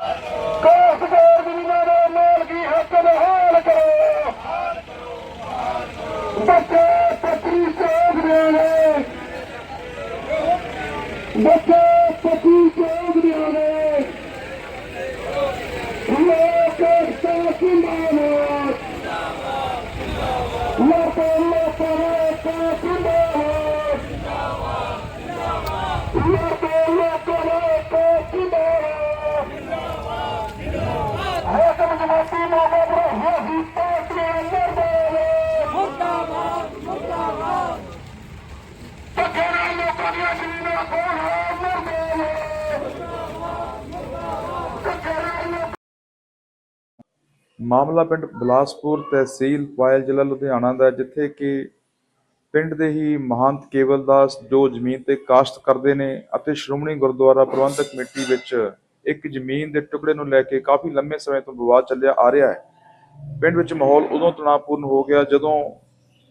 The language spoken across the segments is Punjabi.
ਕਾਸਗਰ ਜ਼ਮੀਨਾਂ ਦੇ ਮਾਲਕੀ ਹੱਕ ਬਹਾਲ ਕਰੋ? ਬੱਚੇ ਪੱਤੀ ਸੋਧ ਦੇਣੇ ਬੱਚੇ ਪੱਤੀ ਸੋਧ ਦੇਣੇ ਲੋਕ ਸਤਿਮਾਨ ਮਾਮਲਾ ਪਿੰਡ ਬਲਾਸਪੁਰ ਤਹਿਸੀਲ ਫਾਇਲ ਜ਼ਿਲ੍ਹਾ ਲੁਧਿਆਣਾ ਦਾ ਜਿੱਥੇ ਕਿ ਪਿੰਡ ਦੇ ਹੀ ਮਹੰਤ ਕੇਵਲ ਦਾਸ ਜੋ ਜ਼ਮੀਨ ਤੇ ਕਾਸ਼ਤ ਕਰਦੇ ਨੇ ਅਤੇ ਸ਼੍ਰੋਮਣੀ ਗੁਰਦੁਆਰਾ ਪ੍ਰਬੰਧਕ ਕਮੇਟੀ ਵਿੱਚ ਇੱਕ ਜ਼ਮੀਨ ਦੇ ਟੁਕੜੇ ਨੂੰ ਲੈ ਕੇ ਕਾਫੀ ਲੰਮੇ ਸਮੇਂ ਤੋਂ ਵਿਵਾਦ ਚੱਲਿਆ ਆ ਰਿਹਾ ਹੈ। ਪਿੰਡ ਵਿੱਚ ਮਾਹੌਲ ਉਦੋਂ ਤਣਾਅਪੂਰਨ ਹੋ ਗਿਆ ਜਦੋਂ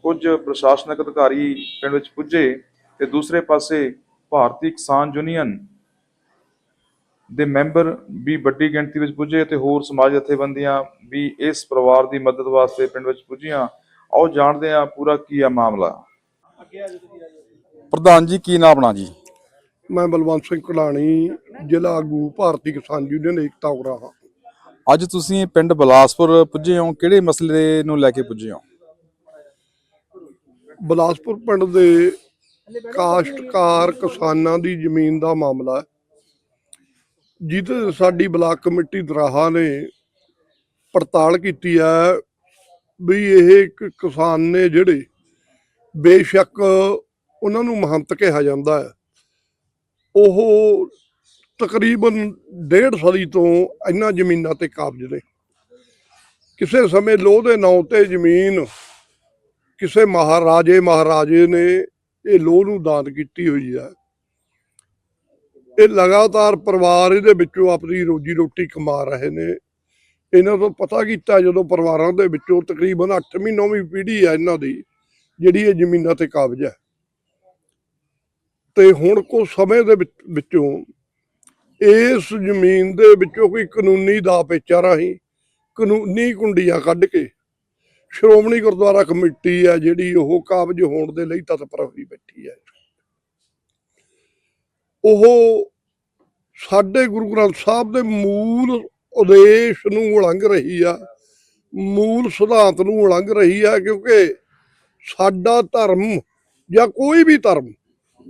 ਕੁਝ ਪ੍ਰਸ਼ਾਸਨਿਕ ਅਧਿਕਾਰੀ ਪਿੰਡ ਵਿੱਚ ਪੁੱਜੇ ਤੇ ਦੂਸਰੇ ਪਾਸੇ ਭਾਰਤੀ ਕਿਸਾਨ ਯੂਨੀਅਨ ਦੇ ਮੈਂਬਰ ਵੀ ਵੱਡੀ ਗਿਣਤੀ ਵਿੱਚ ਪੁੱਜੇ ਅਤੇ ਹੋਰ ਸਮਾਜ ਜਥੇਬੰਦੀਆਂ ਵੀ ਇਸ ਪਰਿਵਾਰ ਦੀ ਮਦਦ ਵਾਸਤੇ ਪਿੰਡ ਵਿੱਚ ਪੁੱਜੀਆਂ। ਆਓ ਜਾਣਦੇ ਹਾਂ ਪੂਰਾ ਕੀ ਆ ਮਾਮਲਾ। ਪ੍ਰਧਾਨ ਜੀ ਕੀ ਨਾਮ ਆਪਣਾ ਜੀ? ਮੈਂ ਬਲਵੰਤ ਸਿੰਘ ਕਲਾਣੀ ਜ਼ਿਲ੍ਹਾ ਆਗੂ ਭਾਰਤੀ ਕਿਸਾਨ ਯੂਨੀਅਨ ਏਕਤਾ ਉਰਾ ਹਾਂ। ਅੱਜ ਤੁਸੀਂ ਪਿੰਡ ਬਲਾਸਪੁਰ ਪੁੱਜੇ ਹੋ ਕਿਹੜੇ ਮਸਲੇ ਨੂੰ ਲੈ ਕੇ ਪੁੱਜੇ ਹੋ? ਬਲਾਸਪੁਰ ਪਿੰਡ ਦੇ ਕਾਸ਼ਤਕਾਰ ਕਿਸਾਨਾਂ ਦੀ ਜ਼ਮੀਨ ਦਾ ਮਾਮਲਾ ਹੈ। ਜਿਹਦੇ ਸਾਡੀ ਬਲਾਕ ਕਮੇਟੀ ਦਰਾਹਾ ਨੇ ਪੜਤਾਲ ਕੀਤੀ ਹੈ ਵੀ ਇਹ ਇੱਕ ਕਿਸਾਨ ਨੇ ਜਿਹੜੇ ਬੇਸ਼ੱਕ ਉਹਨਾਂ ਨੂੰ ਮਹੰਤ ਕਿਹਾ ਜਾਂਦਾ ਹੈ। ਉਹ ਤਕਰੀਬਨ ਡੇਢ ਸਦੀ ਤੋਂ ਇਹਨਾਂ ਜ਼ਮੀਨਾਂ ਤੇ ਕਾਬਜ ਨੇ। ਕਿਸੇ ਸਮੇਂ ਲੋਹ ਦੇ ਨਾਂ ਤੇ ਜ਼ਮੀਨ ਕਿਸੇ ਮਹਾਰਾਜੇ ਮਹਾਰਾਜੇ ਨੇ ਇਹ ਲੋਹ ਨੂੰ ਦਾਨ ਕੀਤੀ ਹੋਈ ਹੈ। ਇਹ ਲਗਾਤਾਰ ਪਰਿਵਾਰ ਇਹਦੇ ਵਿੱਚੋਂ ਆਪਣੀ ਰੋਜੀ ਰੋਟੀ ਕਮਾ ਰਹੇ ਨੇ। ਇਹਨਾਂ ਤੋਂ ਪਤਾ ਕੀਤਾ ਜਦੋਂ ਪਰਿਵਾਰਾਂ ਦੇ ਵਿੱਚੋਂ ਤਕਰੀਬਨ 8ਵੀਂ 9ਵੀਂ ਪੀੜ੍ਹੀ ਹੈ ਇਹਨਾਂ ਦੀ, ਜਿਹੜੀ ਇਹ ਜ਼ਮੀਨਾਂ ਤੇ ਕਾਬਜ ਹੈ। ਤੇ ਹੁਣ ਕੁਝ ਸਮੇਂ ਦੇ ਵਿੱਚੋਂ ਇਸ ਜ਼ਮੀਨ ਦੇ ਵਿੱਚੋਂ ਕੋਈ ਕਾਨੂੰਨੀ ਦਾ ਪੇਚਾ ਰਾਹੀਂ ਕਾਨੂੰਨੀ ਕੁੰਡੀਆਂ ਕੱਢ ਕੇ ਸ਼੍ਰੋਮਣੀ ਗੁਰਦੁਆਰਾ ਕਮੇਟੀ ਹੈ ਜਿਹੜੀ ਉਹ ਕਾਬਜ ਹੋਣ ਦੇ ਲਈ ਤਤਪਰ ਹੋਈ ਬੈਠੀ ਹੈ। ਉਹ ਸਾਡੇ ਗੁਰੂ ਗ੍ਰੰਥ ਸਾਹਿਬ ਦੇ ਮੂਲ ਉਦੇਸ਼ ਨੂੰ ਉਲੰਘ ਰਹੀ ਆ, ਮੂਲ ਸਿਧਾਂਤ ਨੂੰ ਉਲੰਘ ਰਹੀ ਆ ਕਿਉਂਕਿ ਸਾਡਾ ਧਰਮ ਜਾਂ ਕੋਈ ਵੀ ਧਰਮ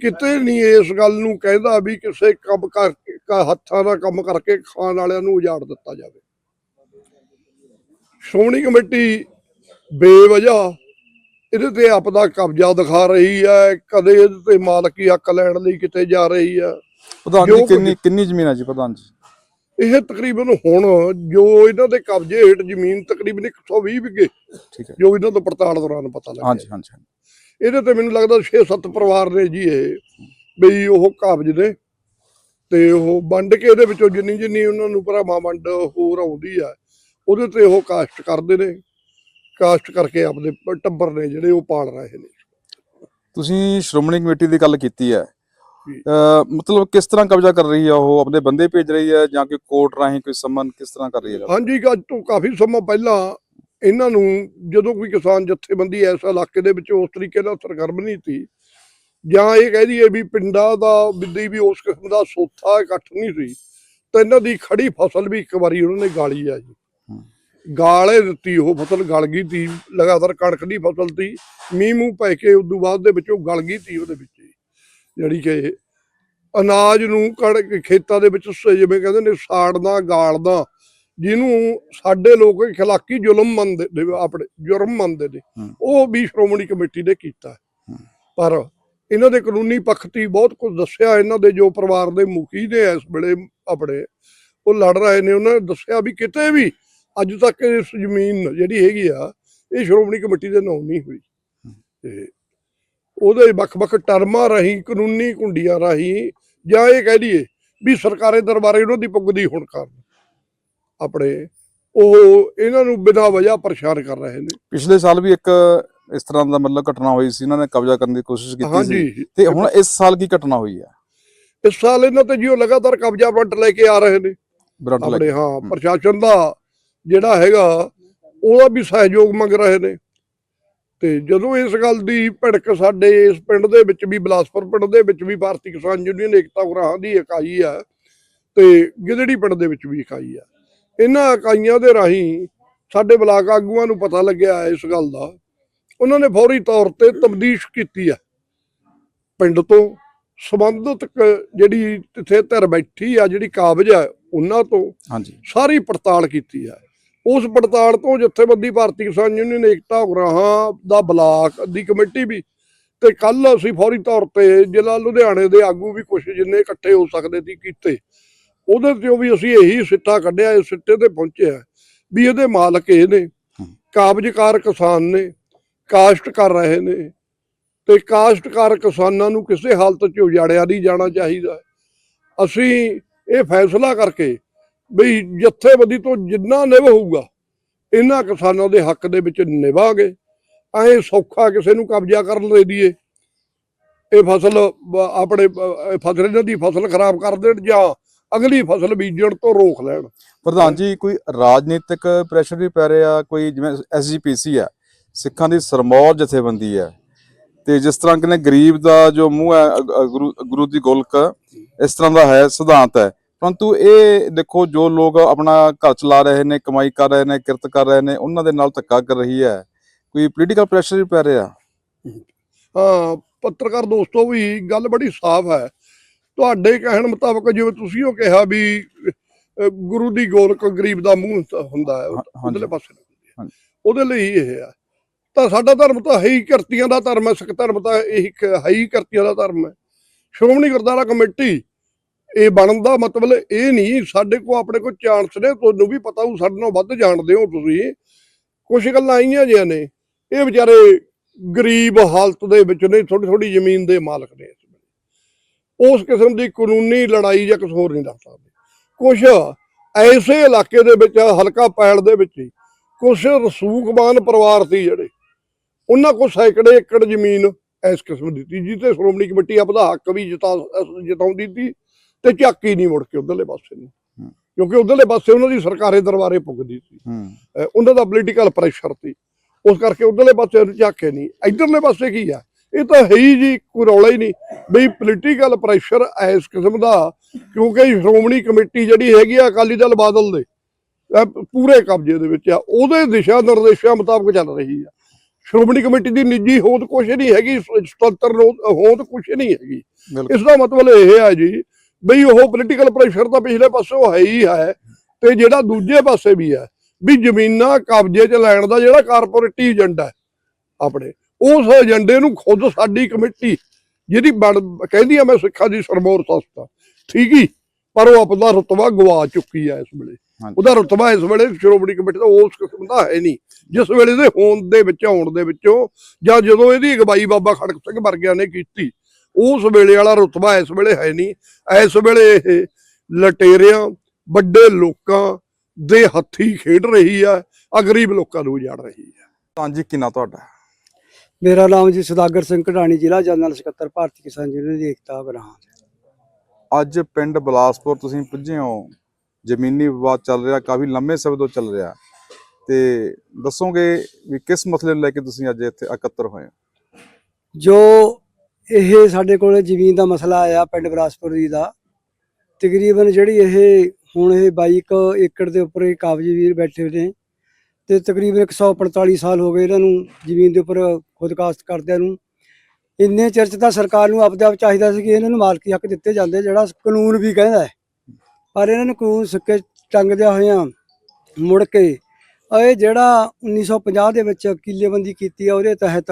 ਕਿਤੇ ਨਹੀਂ ਇਸ ਗੱਲ ਨੂੰ ਕਹਿੰਦਾ ਵੀ ਕਿਸੇ ਕੰਮ ਕਰਕੇ ਹੱਥਾਂ ਦਾ ਕੰਮ ਕਰਕੇ ਖਾਣ ਵਾਲਿਆਂ ਨੂੰ ਉਜਾੜ ਦਿੱਤਾ ਜਾਵੇ। ਸ਼੍ਰੋਮਣੀ ਕਮੇਟੀ ਬੇਵਜ੍ਹਾ। ਇਹਦੇ ਤੇ ਆਪਦਾ ਕਬਜ਼ਾ ਦਿਖਾ ਰਹੀ ਹੈ। ਕਦੇ ਇਹਦੇ ਤੇ ਮਾਲਕੀ ਹੱਕ ਲੈਣ ਲਈ ਕਿਤੇ ਜਾ ਰਹੀ ਹੈ। ਪ੍ਰਧਾਨ ਜੋ ਕਿੰਨੀ ਕਿੰਨੀ ਜ਼ਮੀਨ ਹੈ ਜੀ ਪ੍ਰਧਾਨ ਜੀ? ਇਹ ਤਕਰੀਬਨ ਹੁਣ ਜੋ ਇਹਨਾਂ ਦੇ ਕਬਜ਼ੇ ਹੇਠ ਜ਼ਮੀਨ ਤਕਰੀਬਨ 120 ਵਿਗੇ ਠੀਕ ਹੈ। ਜੋ ਇਹਨਾਂ ਤੋਂ ਪੜਤਾਲ ਦੌਰਾਨ ਪਤਾ ਲੱਗਿਆ। ਹਾਂਜੀ ਹਾਂਜੀ। ਇਹਦੇ ਤੇ ਮੈਨੂੰ ਲੱਗਦਾ 6-7 ਪਰਿਵਾਰ ਨੇ ਜੀ ਇਹ ਬਈ ਉਹ ਕਾਬਜ ਨੇ ਤੇ ਉਹ ਵੰਡ ਕੇ ਇਹਦੇ ਵਿੱਚੋਂ ਜਿੰਨੀ ਜਿੰਨੀ ਉਹਨਾਂ ਨੂੰ ਭਰਾਵਾਂ ਵੰਡ ਹੋਰ ਆਉਂਦੀ ਆ ਉਹਦੇ ਤੇ ਉਹ ਕਾਸ਼ਟ ਕਰਦੇ ਨੇ। ਕਾਸ਼ਟ ਕਰਕੇ ਆਪਦੇ ਪ- ਟੱਬਰ ਨੇ ਜਿਹੜੇ ਉਹ ਪਾਲ ਰਹੇ ਨੇ। ਤੁਸੀਂ ਸ਼੍ਰੋਮਣੀ ਕਮੇਟੀ ਦੀ ਗੱਲ ਕੀਤੀ ਹੈ। ਮਤਲਬ ਕਿਸ ਤਰ੍ਹਾਂ ਕਬਜ਼ਾ ਕਰ ਰਹੀ ਹੈ ਉਹ? ਆਪਣੇ ਬੰਦੇ ਭੇਜ ਰਹੀ ਹੈ ਜਾਂ ਕਿ ਕੋਰਟ ਰਾਹੀਂ ਕੋਈ ਸੰਮਨ ਕਿਸ ਤਰ੍ਹਾਂ ਕਰ ਰਹੀ ਹੈ? ਹਾਂਜੀ ਅੱਜ ਤੋਂ ਕਾਫੀ ਸਮਾਂ ਪਹਿਲਾਂ ਇਹਨਾਂ ਨੂੰ ਜਦੋਂ ਕੋਈ ਕਿਸਾਨ ਜਥੇਬੰਦੀ ਇਸ ਇਲਾਕੇ ਦੇ ਵਿੱਚ ਉਸ ਤਰੀਕੇ ਨਾਲ ਸਰਗਰਮ ਨਹੀਂ ਸੀ ਜਾਂ ਇਹ ਕਹਿ ਦਈਏ ਵੀ ਪਿੰਡਾਂ ਦਾ ਬਿੱਦੀ ਵੀ ਉਸ ਕਿਸਮ ਦਾ ਸੋਥਾ ਇਕੱਠ ਨਹੀਂ ਸੀ ਤਾਂ ਇਹਨਾਂ ਦੀ ਖੜੀ ਫਸਲ ਵੀ ਇੱਕ ਵਾਰੀ ਉਹਨਾਂ ਨੇ ਗਾਲੀ ਆ ਜੀ। ਗਾਲੇ ਦਿੱਤੀ ਉਹ ਫਸਲ ਗਲ ਗਈ ਤੀ ਲਗਾਤਾਰ ਕਣਕ ਦੀ ਫਸਲ ਤੀ ਮੀਂਹ ਮੂੰਹ ਪੈ ਕੇ ਉਦੋਂ ਬਾਅਦ ਦੇ ਵਿੱਚੋਂ ਗਲ ਗਈ ਤੀ ਉਹਦੇ ਵਿੱਚ। ਜਿਹੜੀ ਕਿ ਅਨਾਜ ਨੂੰ ਕਣਕ ਖੇਤਾਂ ਦੇ ਵਿੱਚ ਜਿਵੇਂ ਕਹਿੰਦੇ ਨੇ ਸਾੜਨਾ ਗਾਲਦਾ ਜਿਹਨੂੰ ਸਾਡੇ ਲੋਕ ਖਿਲਾਕੀ ਜ਼ੁਲਮ ਮੰਨਦੇ ਨੇ ਆਪਣੇ ਜੁਰਮ ਮੰਨਦੇ ਨੇ। ਉਹ ਵੀ ਸ਼੍ਰੋਮਣੀ ਕਮੇਟੀ ਨੇ ਕੀਤਾ। ਪਰ ਇਹਨਾਂ ਦੇ ਕਾਨੂੰਨੀ ਪੱਖਤੀ ਬਹੁਤ ਕੁਝ ਦੱਸਿਆ ਇਹਨਾਂ ਦੇ ਜੋ ਪਰਿਵਾਰ ਦੇ ਮੁਖੀ ਨੇ ਇਸ ਵੇਲੇ ਆਪਣੇ ਉਹ ਲੜ ਰਹੇ ਨੇ ਉਹਨਾਂ ਨੇ ਦੱਸਿਆ ਵੀ ਕਿਤੇ ਵੀ ਅੱਜ ਤੱਕ ਇਸ ਜ਼ਮੀਨ ਜਿਹੜੀ ਹੈਗੀ ਆ ਇਹ ਸ਼੍ਰੋਮਣੀ ਕਮੇਟੀ ਦੇ ਨਾਂ ਨਹੀਂ ਹੋਈ। ਤੇ ਉਹਦੇ ਵੱਖ-ਵੱਖ ਟਰਮਾਂ ਰਾਹੀਂ ਕਾਨੂੰਨੀ ਕੁੰਡੀਆਂ ਰਾਹੀਂ ਜਾਂ ਇਹ ਕਹਿ ਦਈਏ ਵੀ ਸਰਕਾਰੀ ਦਰਬਾਰੇ ਉਹਨਾਂ ਦੀ ਪੁੱਗਦੀ ਹੋਣ ਕਾਰਨ ਆਪਣੇ ਉਹ ਇਹਨਾਂ ਨੂੰ ਬਿਨਾਂ ਵਜ੍ਹਾ ਪਰੇਸ਼ਾਨ ਕਰ ਰਹੇ ਨੇ। ਪਿਛਲੇ ਸਾਲ ਵੀ ਇੱਕ ਇਸ ਤਰ੍ਹਾਂ ਦਾ ਮਤਲਬ ਘਟਨਾ ਹੋਈ ਸੀ ਇਹਨਾਂ ਨੇ ਕਬਜ਼ਾ ਕਰਨ ਦੀ ਕੋਸ਼ਿਸ਼ ਕੀਤੀ ਸੀ। ਤੇ ਹੁਣ ਇਸ ਸਾਲ ਕੀ ਘਟਨਾ ਹੋਈ ਹੈ ਇਸ ਸਾਲ ਇਹਨਾਂ ਤੇ ਜਿਉ ਲਗਾਤਾਰ ਕਬਜ਼ਾ ਵੰਟ ਲੈ ਕੇ ਆ ਰਹੇ ਨੇ। ਆਪਣੇ ਹਾਂ ਹੂੰ। ਪ੍ਰਸ਼ਾਸਨ ਦਾ ਜਿਹੜਾ ਹੈਗਾ ਉਹਦਾ ਵੀ ਸਹਿਯੋਗ ਮੰਗ ਰਹੇ ਨੇ। ਤੇ ਜਦੋਂ ਇਸ ਗੱਲ ਦੀ ਭਿੜਕ ਸਾਡੇ ਇਸ ਪਿੰਡ ਦੇ ਵਿੱਚ ਵੀ ਬਲਾਸਪੁਰ ਪਿੰਡ ਦੇ ਵਿੱਚ ਵੀ ਭਾਰਤੀ ਕਿਸਾਨ ਯੂਨੀਅਨ ਏਕਤਾ ਉਗਰਾਹਾਂ ਦੀ ਇਕਾਈ ਆ ਤੇ ਗਿੱਦੜੀ ਪਿੰਡ ਦੇ ਵਿੱਚ ਵੀ ਇਕਾਈ ਆ ਇਹਨਾਂ ਇਕਾਈਆਂ ਦੇ ਰਾਹੀਂ ਸਾਡੇ ਬਲਾਕ ਆਗੂਆਂ ਨੂੰ ਪਤਾ ਲੱਗਿਆ ਇਸ ਗੱਲ ਦਾ। ਉਹਨਾਂ ਨੇ ਫੌਰੀ ਤੌਰ ਤੇ ਤਬਦੀਸ਼ ਕੀਤੀ ਆ ਪਿੰਡ ਤੋਂ ਸੰਬੰਧਿਤ ਜਿਹੜੀ ਇੱਥੇ ਧਿਰ ਬੈਠੀ ਆ ਜਿਹੜੀ ਕਾਬਜ ਆ ਉਹਨਾਂ ਤੋਂ ਹਾਂਜੀ। ਸਾਰੀ ਪੜਤਾਲ ਕੀਤੀ ਹੈ। ਉਸ ਪੜਤਾਲ ਤੋਂ ਜਥੇਬੰਦੀ ਭਾਰਤੀ ਕਿਸਾਨ ਯੂਨੀਅਨ ਏਕਤਾ ਉਗਰਾਹਾਂ ਦਾ ਬਲਾਕ ਦੀ ਕਮੇਟੀ ਵੀ ਤੇ ਕੱਲ ਅਸੀਂ ਫੌਰੀ ਤੌਰ ਤੇ ਜ਼ਿਲ੍ਹਾ ਲੁਧਿਆਣੇ ਦੇ ਆਗੂ ਵੀ ਕੁਝ ਜਿੰਨੇ ਇਕੱਠੇ ਹੋ ਸਕਦੇ ਸੀ ਕੀਤੇ। ਉਹਦੇ ਤੇ ਵੀ ਅਸੀਂ ਇਹੀ ਸਿੱਟਾ ਕੱਢਿਆ ਇਸ ਸਿੱਟੇ ਤੇ ਪਹੁੰਚੇ ਆ ਵੀ ਇਹਦੇ ਮਾਲਕ ਇਹ ਨੇ ਕਾਬਜਕਾਰ ਕਿਸਾਨ ਨੇ ਕਾਸ਼ਤ ਕਰ ਰਹੇ ਨੇ ਤੇ ਕਾਸ਼ਤਕਾਰ ਕਿਸਾਨਾਂ ਨੂੰ ਕਿਸੇ ਹਾਲਤ 'ਚ ਉਜਾੜਿਆ ਨਹੀਂ ਜਾਣਾ ਚਾਹੀਦਾ। ਅਸੀਂ ਇਹ ਫੈਸਲਾ ਕਰਕੇ ਬਈ ਜਥੇਬੰਦੀ ਤੋਂ ਜਿੰਨਾ ਨਿਭ ਹੋਊਗਾ, ਇਹਨਾਂ ਕਿਸਾਨਾਂ ਦੇ ਹੱਕ ਦੇ ਵਿੱਚ ਨਿਭਾਗੇ। ਐ ਸੌਖਾ ਕਿਸੇ ਨੂੰ ਕਬਜ਼ਾ ਕਰਨ ਦੇ ਦਈਏ। ਇਹ ਫਸਲ, ਆਪਣੇ ਫਸਲ, ਇਹਨਾਂ ਦੀ ਫਸਲ ਖਰਾਬ ਕਰ ਦੇਣ ਜਾਂ ਅਗਲੀ ਫਸਲ ਬੀਜਣ ਤੋਂ ਰੋਕ ਲੈਣ। ਪ੍ਰਧਾਨ ਜੀ, ਕੋਈ ਰਾਜਨੀਤਿਕ ਪ੍ਰੈਸ਼ਰ ਵੀ ਪੈ ਰਿਹਾ, ਕੋਈ ਜਿਵੇਂ ਐਸਜੀਪੀਸੀ ਹੈ, ਸਿੱਖਾਂ ਦੀ ਸਰਮੌਰ ਜਥੇਬੰਦੀ ਹੈ। ਤੇ ਜਿਸ ਤਰ੍ਹਾਂ ਕਿ ਗਰੀਬ ਦਾ ਜੋ ਮੂੰਹ ਹੈ ਗੁਰੂ ਗੁਰੂ ਦੀ ਗੋਲਕ, ਇਸ ਤਰ੍ਹਾਂ ਦਾ ਹੈ, ਸਿਧਾਂਤ ਹੈ। ਪਰੰਤੂ ਇਹ ਦੇਖੋ ਜੋ ਲੋਕ ਆਪਣਾ ਘਰ ਚਲਾ ਰਹੇ ਨੇ ਕਮਾਈ ਕਰ ਰਹੇ ਨੇ ਕਿਰਤ ਕਰ ਰਹੇ ਨੇ ਉਹਨਾਂ ਦੇ ਨਾਲ ਧੱਕਾ ਕਰ ਰਹੀ ਹੈ। ਕੋਈ ਪੋਲੀਟੀਕਲ ਪ੍ਰੈਸ਼ਰ ਵੀ ਪੈ ਰਿਹਾ? ਹਾਂ ਪੱਤਰਕਾਰ ਦੋਸਤੋ ਵੀ ਗੱਲ ਬੜੀ ਸਾਫ਼ ਹੈ। ਤੁਹਾਡੇ ਕਹਿਣ ਮੁਤਾਬਕ ਜਿਵੇਂ ਤੁਸੀਂ ਉਹ ਕਿਹਾ ਵੀ ਗੁਰੂ ਦੀ ਗੋਲਕ ਗਰੀਬ ਦਾ ਮੂੰਹ ਹੁੰਦਾ ਹੈ ਹਾਂ- ਉਧਰਲੇ ਪਾਸੇ ਹੈ। ਉਹਦੇ ਲਈ ਇਹ ਆ ਤਾਂ ਸਾਡਾ ਧਰਮ ਤਾਂ ਹੈ ਹੀ ਕਿਰਤੀਆਂ ਦਾ ਧਰਮ ਹੈ ਸਿੱਖ ਧਰਮ ਤਾਂ ਇਹੀ ਹੈ ਹੀ ਕਿਰਤੀਆਂ ਦਾ ਧਰਮ ਹੈ। ਸ਼੍ਰੋਮਣੀ ਗੁਰਦੁਆਰਾ ਕਮੇਟੀ ਇਹ ਬਣਨ ਦਾ ਮਤਲਬ ਇਹ ਨਹੀਂ, ਸਾਡੇ ਕੋ ਆਪਣੇ ਕੋ ਚਾਂਸ ਨੇ, ਤੁਹਾਨੂੰ ਵੀ ਪਤਾ ਹੋ ਸਾਡੇ ਨਾਲੋਂ ਵੱਧ ਜਾਣਦੇ ਹੋ ਤੁਸੀਂ। ਕੁਝ ਗੱਲਾਂ ਆਈਆਂ ਜਿਹੀਆਂ ਨੇ। ਇਹ ਵਿਚਾਰੇ ਗਰੀਬ ਹਾਲਤ ਦੇ ਵਿੱਚ ਨੇ ਥੋੜੀ ਥੋੜੀ ਜ਼ਮੀਨ ਦੇ ਮਾਲਕ ਨੇ ਉਸ ਕਿਸਮ ਦੀ ਕਾਨੂੰਨੀ ਲੜਾਈ ਜਾਂ ਕੁਝ ਹੋਰ ਨਹੀਂ ਦੱਸ ਸਕਦੇ। ਕੁਝ ਐਸੇ ਇਲਾਕੇ ਦੇ ਵਿੱਚ, ਹਲਕਾ ਪੈਲ ਦੇ ਵਿੱਚ ਹੀ ਕੁਝ ਰਸੂਖਵਾਨ ਪਰਿਵਾਰ ਸੀ ਜਿਹੜੇ। ਉਹਨਾਂ ਕੋਲ ਸੈਂਕੜੇ ਏਕੜ ਜ਼ਮੀਨ ਇਸ ਕਿਸਮ ਦੀ ਸੀ ਜਿੱਤੇ ਸ਼੍ਰੋਮਣੀ ਕਮੇਟੀ ਆਪਦਾ ਹੱਕ ਵੀ ਜਤਾ ਜਤਾਉਂਦੀ ਸੀ। ਤੇ ਝਾਕੀ ਨਹੀਂ ਮੁੜ ਕੇ ਉਧਰਲੇ ਪਾਸੇ ਨੂੰ। ਕਿਉਂਕਿ ਉਧਰਲੇ ਪਾਸੇ ਉਹਨਾਂ ਦੀ ਸਰਕਾਰੇ ਦਰਬਾਰੇ ਪੁੱਗਦੀ ਸੀ। ਉਹਨਾਂ ਦਾ ਪੋਲੀਟੀਕਲ ਪ੍ਰੈਸ਼ਰ ਸੀ। ਉਸ ਕਰਕੇ ਉਧਰਲੇ ਪਾਸੇ ਝਾਕੇ ਨਹੀਂ। ਇਧਰਲੇ ਪਾਸੇ ਕੀ ਆ? ਇਹ ਤਾਂ ਹੈ ਹੀ ਜੀ ਕੋਈ ਰੌਲਾ ਹੀ ਨਹੀਂ। ਬਈ ਪੋਲੀਟੀਕਲ ਪ੍ਰੈਸ਼ਰ ਇਸ ਕਿਸਮ ਦਾ ਕਿਉਂਕਿ ਸ਼੍ਰੋਮਣੀ ਕਮੇਟੀ ਜਿਹੜੀ ਹੈਗੀ ਆ ਅਕਾਲੀ ਦਲ ਬਾਦਲ ਦੇ ਪੂਰੇ ਕਬਜ਼ੇ ਦੇ ਵਿੱਚ ਆ। ਉਹਦੇ ਦਿਸ਼ਾ ਨਿਰਦੇਸ਼ਾਂ ਮੁਤਾਬਕ ਚੱਲ ਰਹੀ ਆ। ਸ਼੍ਰੋਮਣੀ ਕਮੇਟੀ ਦੀ ਨਿੱਜੀ ਹੋਂਦ ਕੁਛ ਨਹੀਂ ਹੈਗੀ ਸੁਤੰਤਰ ਹੋਂਦ ਕੁਛ ਨਹੀਂ ਹੈਗੀ। ਇਸ ਦਾ ਮਤਲਬ ਇਹ ਹੈ ਜੀ ਬਈ ਉਹ ਪੋਲੀਟੀਕਲ ਪ੍ਰੈਸ਼ਰ ਤਾਂ ਪਿਛਲੇ ਪਾਸੋਂ ਹੈ ਹੀ ਹੈ ਤੇ ਜਿਹੜਾ ਦੂਜੇ ਪਾਸੇ ਵੀ ਹੈ ਵੀ ਜ਼ਮੀਨਾਂ ਕਬਜ਼ੇ 'ਚ ਲੈਣ ਦਾ ਜਿਹੜਾ ਕਾਰਪੋਰੇਟੀ ਏਜੰਡਾ ਹੈ ਆਪਣੇ ਉਸ ਏਜੰਡੇ ਨੂੰ ਖੁਦ ਸਾਡੀ ਕਮੇਟੀ ਜਿਹਦੀ ਕਹਿੰਦੀ ਆ ਮੈਂ ਸਿੱਖਾਂ ਦੀ ਸਰਮੌਰ ਸੰਸਥਾ ਠੀਕ ਹੀ ਪਰ ਉਹ ਆਪਣਾ ਰਤਬਾ ਗਵਾ ਚੁੱਕੀ ਹੈ ਇਸ ਵੇਲੇ। ਉਹਦਾ ਰਤਬਾ ਇਸ ਵੇਲੇ ਸ਼੍ਰੋਮਣੀ ਕਮੇਟੀ ਦਾ ਉਸ ਕਿਸਮ ਦਾ ਹੈ ਨਹੀਂ ਜਿਸ ਵੇਲੇ ਦੇ ਹੋਂਦ ਦੇ ਵਿੱਚ ਆਉਣ ਦੇ ਵਿੱਚੋਂ ਜਾਂ ਜਦੋਂ ਇਹਦੀ ਅਗਵਾਈ ਬਾਬਾ ਖੜਕ ਸਿੰਘ ਵਰਗਿਆਂ ਨੇ ਕੀਤੀ ਉਸ ਵੇਲੇ ਵਾਲਾ ਰਤਬਾ ਇਸ ਵੇਲੇ ਹੈ ਨਹੀਂ। ਇਸ ਵੇਲੇ ਇਹ ਲਟੇਰਿਆਂ ਵੱਡੇ ਲੋਕਾਂ ਦੇ ਹੱਥੀ ਖੇਡ ਰਹੀ ਆ ਆ ਗਰੀਬ ਲੋਕਾਂ ਨੂੰ ਉਜਾੜ ਰਹੀ ਹੈ ਪ੍ਰਧਾਨ ਜੀ ਕਿੰਨਾ ਤੁਹਾਡਾ? ਮੇਰਾ ਨਾਮ ਜੀ ਸੁਦਾਗਰ ਸਿੰਘ ਕਢਾਣੀ ਜ਼ਿਲ੍ਹਾ ਜਨਰਲ ਸਕੱਤਰ ਭਾਰਤੀ ਕਿਸਾਨ ਯੂਨੀਅਨ ਦੀ ਏਕਤਾ ਗ੍ਰਾਮ ਅੱਜ ਪਿੰਡ ਬਲਾਸਪੁਰ ਤੁਸੀਂ ਪੁੱਜੇ ਹੋ। ਜ਼ਮੀਨੀ ਵਿਵਾਦ ਚੱਲ ਰਿਹਾ ਕਾਫੀ ਲੰਮੇ ਸਮੇਂ ਤੋਂ ਚੱਲ ਰਿਹਾ। ਤੇ ਦੱਸੋਗੇ ਵੀ ਕਿਸ ਮਸਲੇ ਨੂੰ ਲੈ ਕੇ ਤੁਸੀਂ ਅੱਜ ਇੱਥੇ ਇਕੱਤਰ ਹੋਏ ਹੋ? ਜੋ ਇਹ ਸਾਡੇ ਕੋਲ ਜ਼ਮੀਨ ਦਾ ਮਸਲਾ ਆਇਆ ਪਿੰਡ ਬਰਾਸਪੁਰ ਜੀ ਦਾ। ਤਕਰੀਬਨ ਜਿਹੜੀ ਇਹ ਹੁਣ ਇਹ 22 ਕੁ ਏਕੜ ਦੇ ਉੱਪਰ ਇਹ ਕਾਬਜੀ ਵੀਰ ਬੈਠੇ ਨੇ ਤੇ ਤਕਰੀਬਨ 145 ਸਾਲ ਹੋ ਗਏ ਇਹਨਾਂ ਨੂੰ ਜ਼ਮੀਨ ਦੇ ਉੱਪਰ ਖੁਦਕਾਸਤ ਕਰਦਿਆਂ ਨੂੰ। ਇੰਨੇ ਚਿਰ 'ਚ ਤਾਂ ਸਰਕਾਰ ਨੂੰ ਆਪਦੇ ਆਪ ਚਾਹੀਦਾ ਸੀ ਕਿ ਇਹਨਾਂ ਨੂੰ ਮਾਲਕੀ ਹੱਕ ਦਿੱਤੇ ਜਾਂਦੇ, ਜਿਹੜਾ ਕਾਨੂੰਨ ਵੀ ਕਹਿੰਦਾ ਹੈ। ਪਰ ਇਹਨਾਂ ਨੂੰ ਕਾਨੂੰਨ ਸਿੱਕੇ ਟੰਗਦਿਆਂ ਹੋਇਆਂ ਮੁੜ ਕੇ ਇਹ ਜਿਹੜਾ 1950 ਦੇ ਵਿੱਚ ਕਿੱਲੇਬੰਦੀ ਕੀਤੀ ਆ ਉਹਦੇ ਤਹਿਤ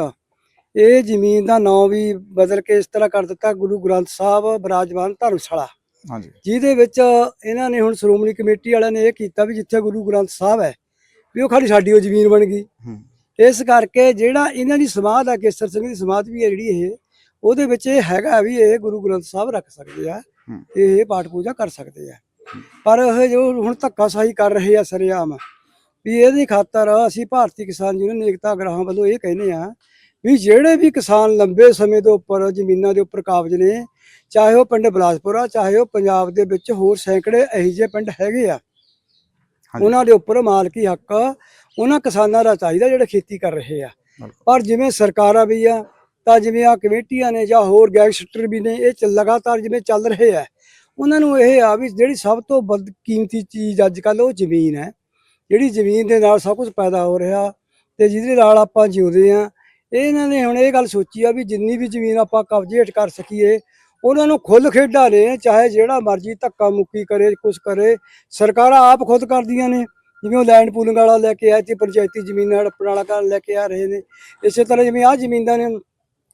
ਇਹ ਜ਼ਮੀਨ ਦਾ ਨਾਂ ਵੀ ਬਦਲ ਕੇ ਇਸ ਤਰ੍ਹਾਂ ਕਰ ਦਿੱਤਾ ਗੁਰੂ ਗ੍ਰੰਥ ਸਾਹਿਬ ਬਿਰਾਜਮਾਨ ਧਰਮਸ਼ਾਲਾ। ਹਾਂਜੀ। ਜਿਹਦੇ ਵਿੱਚ ਇਹਨਾਂ ਨੇ ਹੁਣ ਸ਼੍ਰੋਮਣੀ ਕਮੇਟੀ ਵਾਲਿਆਂ ਨੇ ਇਹ ਕੀਤਾ ਵੀ ਜਿੱਥੇ ਗੁਰੂ ਗ੍ਰੰਥ ਸਾਹਿਬ ਹੈ ਵੀ ਉਹ ਖਾਲੀ ਸਾਡੀ ਉਹ ਜ਼ਮੀਨ ਬਣ ਗਈ। ਹੂੰ। ਇਸ ਕਰਕੇ ਜਿਹੜਾ ਇਹਨਾਂ ਦੀ ਸਮਾਧ ਆ ਕੇਸਰ ਸਿੰਘ ਦੀ ਸਮਾਧ ਵੀ ਹੈ ਜਿਹੜੀ ਇਹ ਉਹਦੇ ਵਿੱਚ ਇਹ ਹੈਗਾ ਵੀ ਇਹ ਗੁਰੂ ਗ੍ਰੰਥ ਸਾਹਿਬ ਰੱਖ ਸਕਦੇ ਆ। ਇਹ ਪਾਠ ਪੂਜਾ ਕਰ ਸਕਦੇ ਆ। ਪਰ ਇਹ ਜੋ ਹੁਣ ਧੱਕਾਸ਼ਾਹੀ ਕਰ ਰਹੇ ਆ ਸਰੇਆਮ ਵੀ ਇਹਦੀ ਖਾਤਰ ਅਸੀਂ ਭਾਰਤੀ ਕਿਸਾਨ ਯੂਨੀਅਨ ਏਕਤਾ ਗ੍ਰਾਹਾਂ ਵੱਲੋਂ ਇਹ ਕਹਿੰਦੇ ਆ ਵੀ ਜਿਹੜੇ ਵੀ ਕਿਸਾਨ ਲੰਬੇ ਸਮੇਂ ਦੇ ਉੱਪਰ ਜ਼ਮੀਨਾਂ ਦੇ ਉੱਪਰ ਕਾਬਜ ਨੇ ਚਾਹੇ ਉਹ ਪਿੰਡ ਬਲਾਸਪੁਰ ਚਾਹੇ ਉਹ ਪੰਜਾਬ ਦੇ ਵਿੱਚ ਹੋਰ ਸੈਂਕੜੇ ਇਹੋ ਜਿਹੇ ਪਿੰਡ ਹੈਗੇ ਆ। ਉਹਨਾਂ ਦੇ ਉੱਪਰ ਮਾਲਕੀ ਹੱਕ ਉਹਨਾਂ ਕਿਸਾਨਾਂ ਦਾ ਚਾਹੀਦਾ ਜਿਹੜੇ ਖੇਤੀ ਕਰ ਰਹੇ ਆ। ਪਰ ਜਿਵੇਂ ਸਰਕਾਰਾਂ ਵੀ ਆ ਤਾਂ ਜਿਵੇਂ ਆ ਕਮੇਟੀਆਂ ਨੇ ਜਾਂ ਹੋਰ ਗੈਂਗਸਟਰ ਵੀ ਨੇ ਇਹ ਚ ਲਗਾਤਾਰ ਜਿਵੇਂ ਚੱਲ ਰਹੇ ਆ ਉਹਨਾਂ ਨੂੰ ਇਹ ਆ ਵੀ ਜਿਹੜੀ ਸਭ ਤੋਂ ਵੱਧ ਕੀਮਤੀ ਚੀਜ਼ ਅੱਜ ਕੱਲ ਉਹ ਜ਼ਮੀਨ ਹੈ ਜਿਹੜੀ ਜ਼ਮੀਨ ਦੇ ਨਾਲ ਸਭ ਕੁਝ ਪੈਦਾ ਹੋ ਰਿਹਾ ਤੇ ਜਿਹਦੇ ਨਾਲ ਆਪਾਂ ਜਿਉਂਦੇ ਆ ਇਹਨਾਂ ਨੇ ਹੁਣ ਇਹ ਗੱਲ ਸੋਚੀ ਆ ਵੀ ਜਿੰਨੀ ਵੀ ਜ਼ਮੀਨ ਆਪਾਂ ਕਬਜ਼ੇ ਹੇਠ ਕਰ ਸਕੀਏ, ਉਹਨਾਂ ਨੂੰ ਖੁੱਲ ਖੇਡਾਂ ਨੇ, ਚਾਹੇ ਜਿਹੜਾ ਮਰਜ਼ੀ ਧੱਕਾ ਮੁੱਕੀ ਕਰੇ ਕੁਝ ਕਰੇ, ਸਰਕਾਰਾਂ ਆਪ ਖੁਦ ਕਰਦੀਆਂ ਨੇ। ਜਿਵੇਂ ਉਹ ਲੈਂਡ ਪੂਲਿੰਗ ਵਾਲਾ ਲੈ ਕੇ ਆਏ ਤੇ ਪੰਚਾਇਤੀ ਜ਼ਮੀਨਾਂ ਹੜਪਣ ਵਾਲਾ ਕਰ ਲੈ ਕੇ ਆ ਰਹੇ ਨੇ। ਇਸੇ ਤਰ੍ਹਾਂ ਜਿਵੇਂ ਆਹ ਜ਼ਮੀਨਾਂ ਨੇ,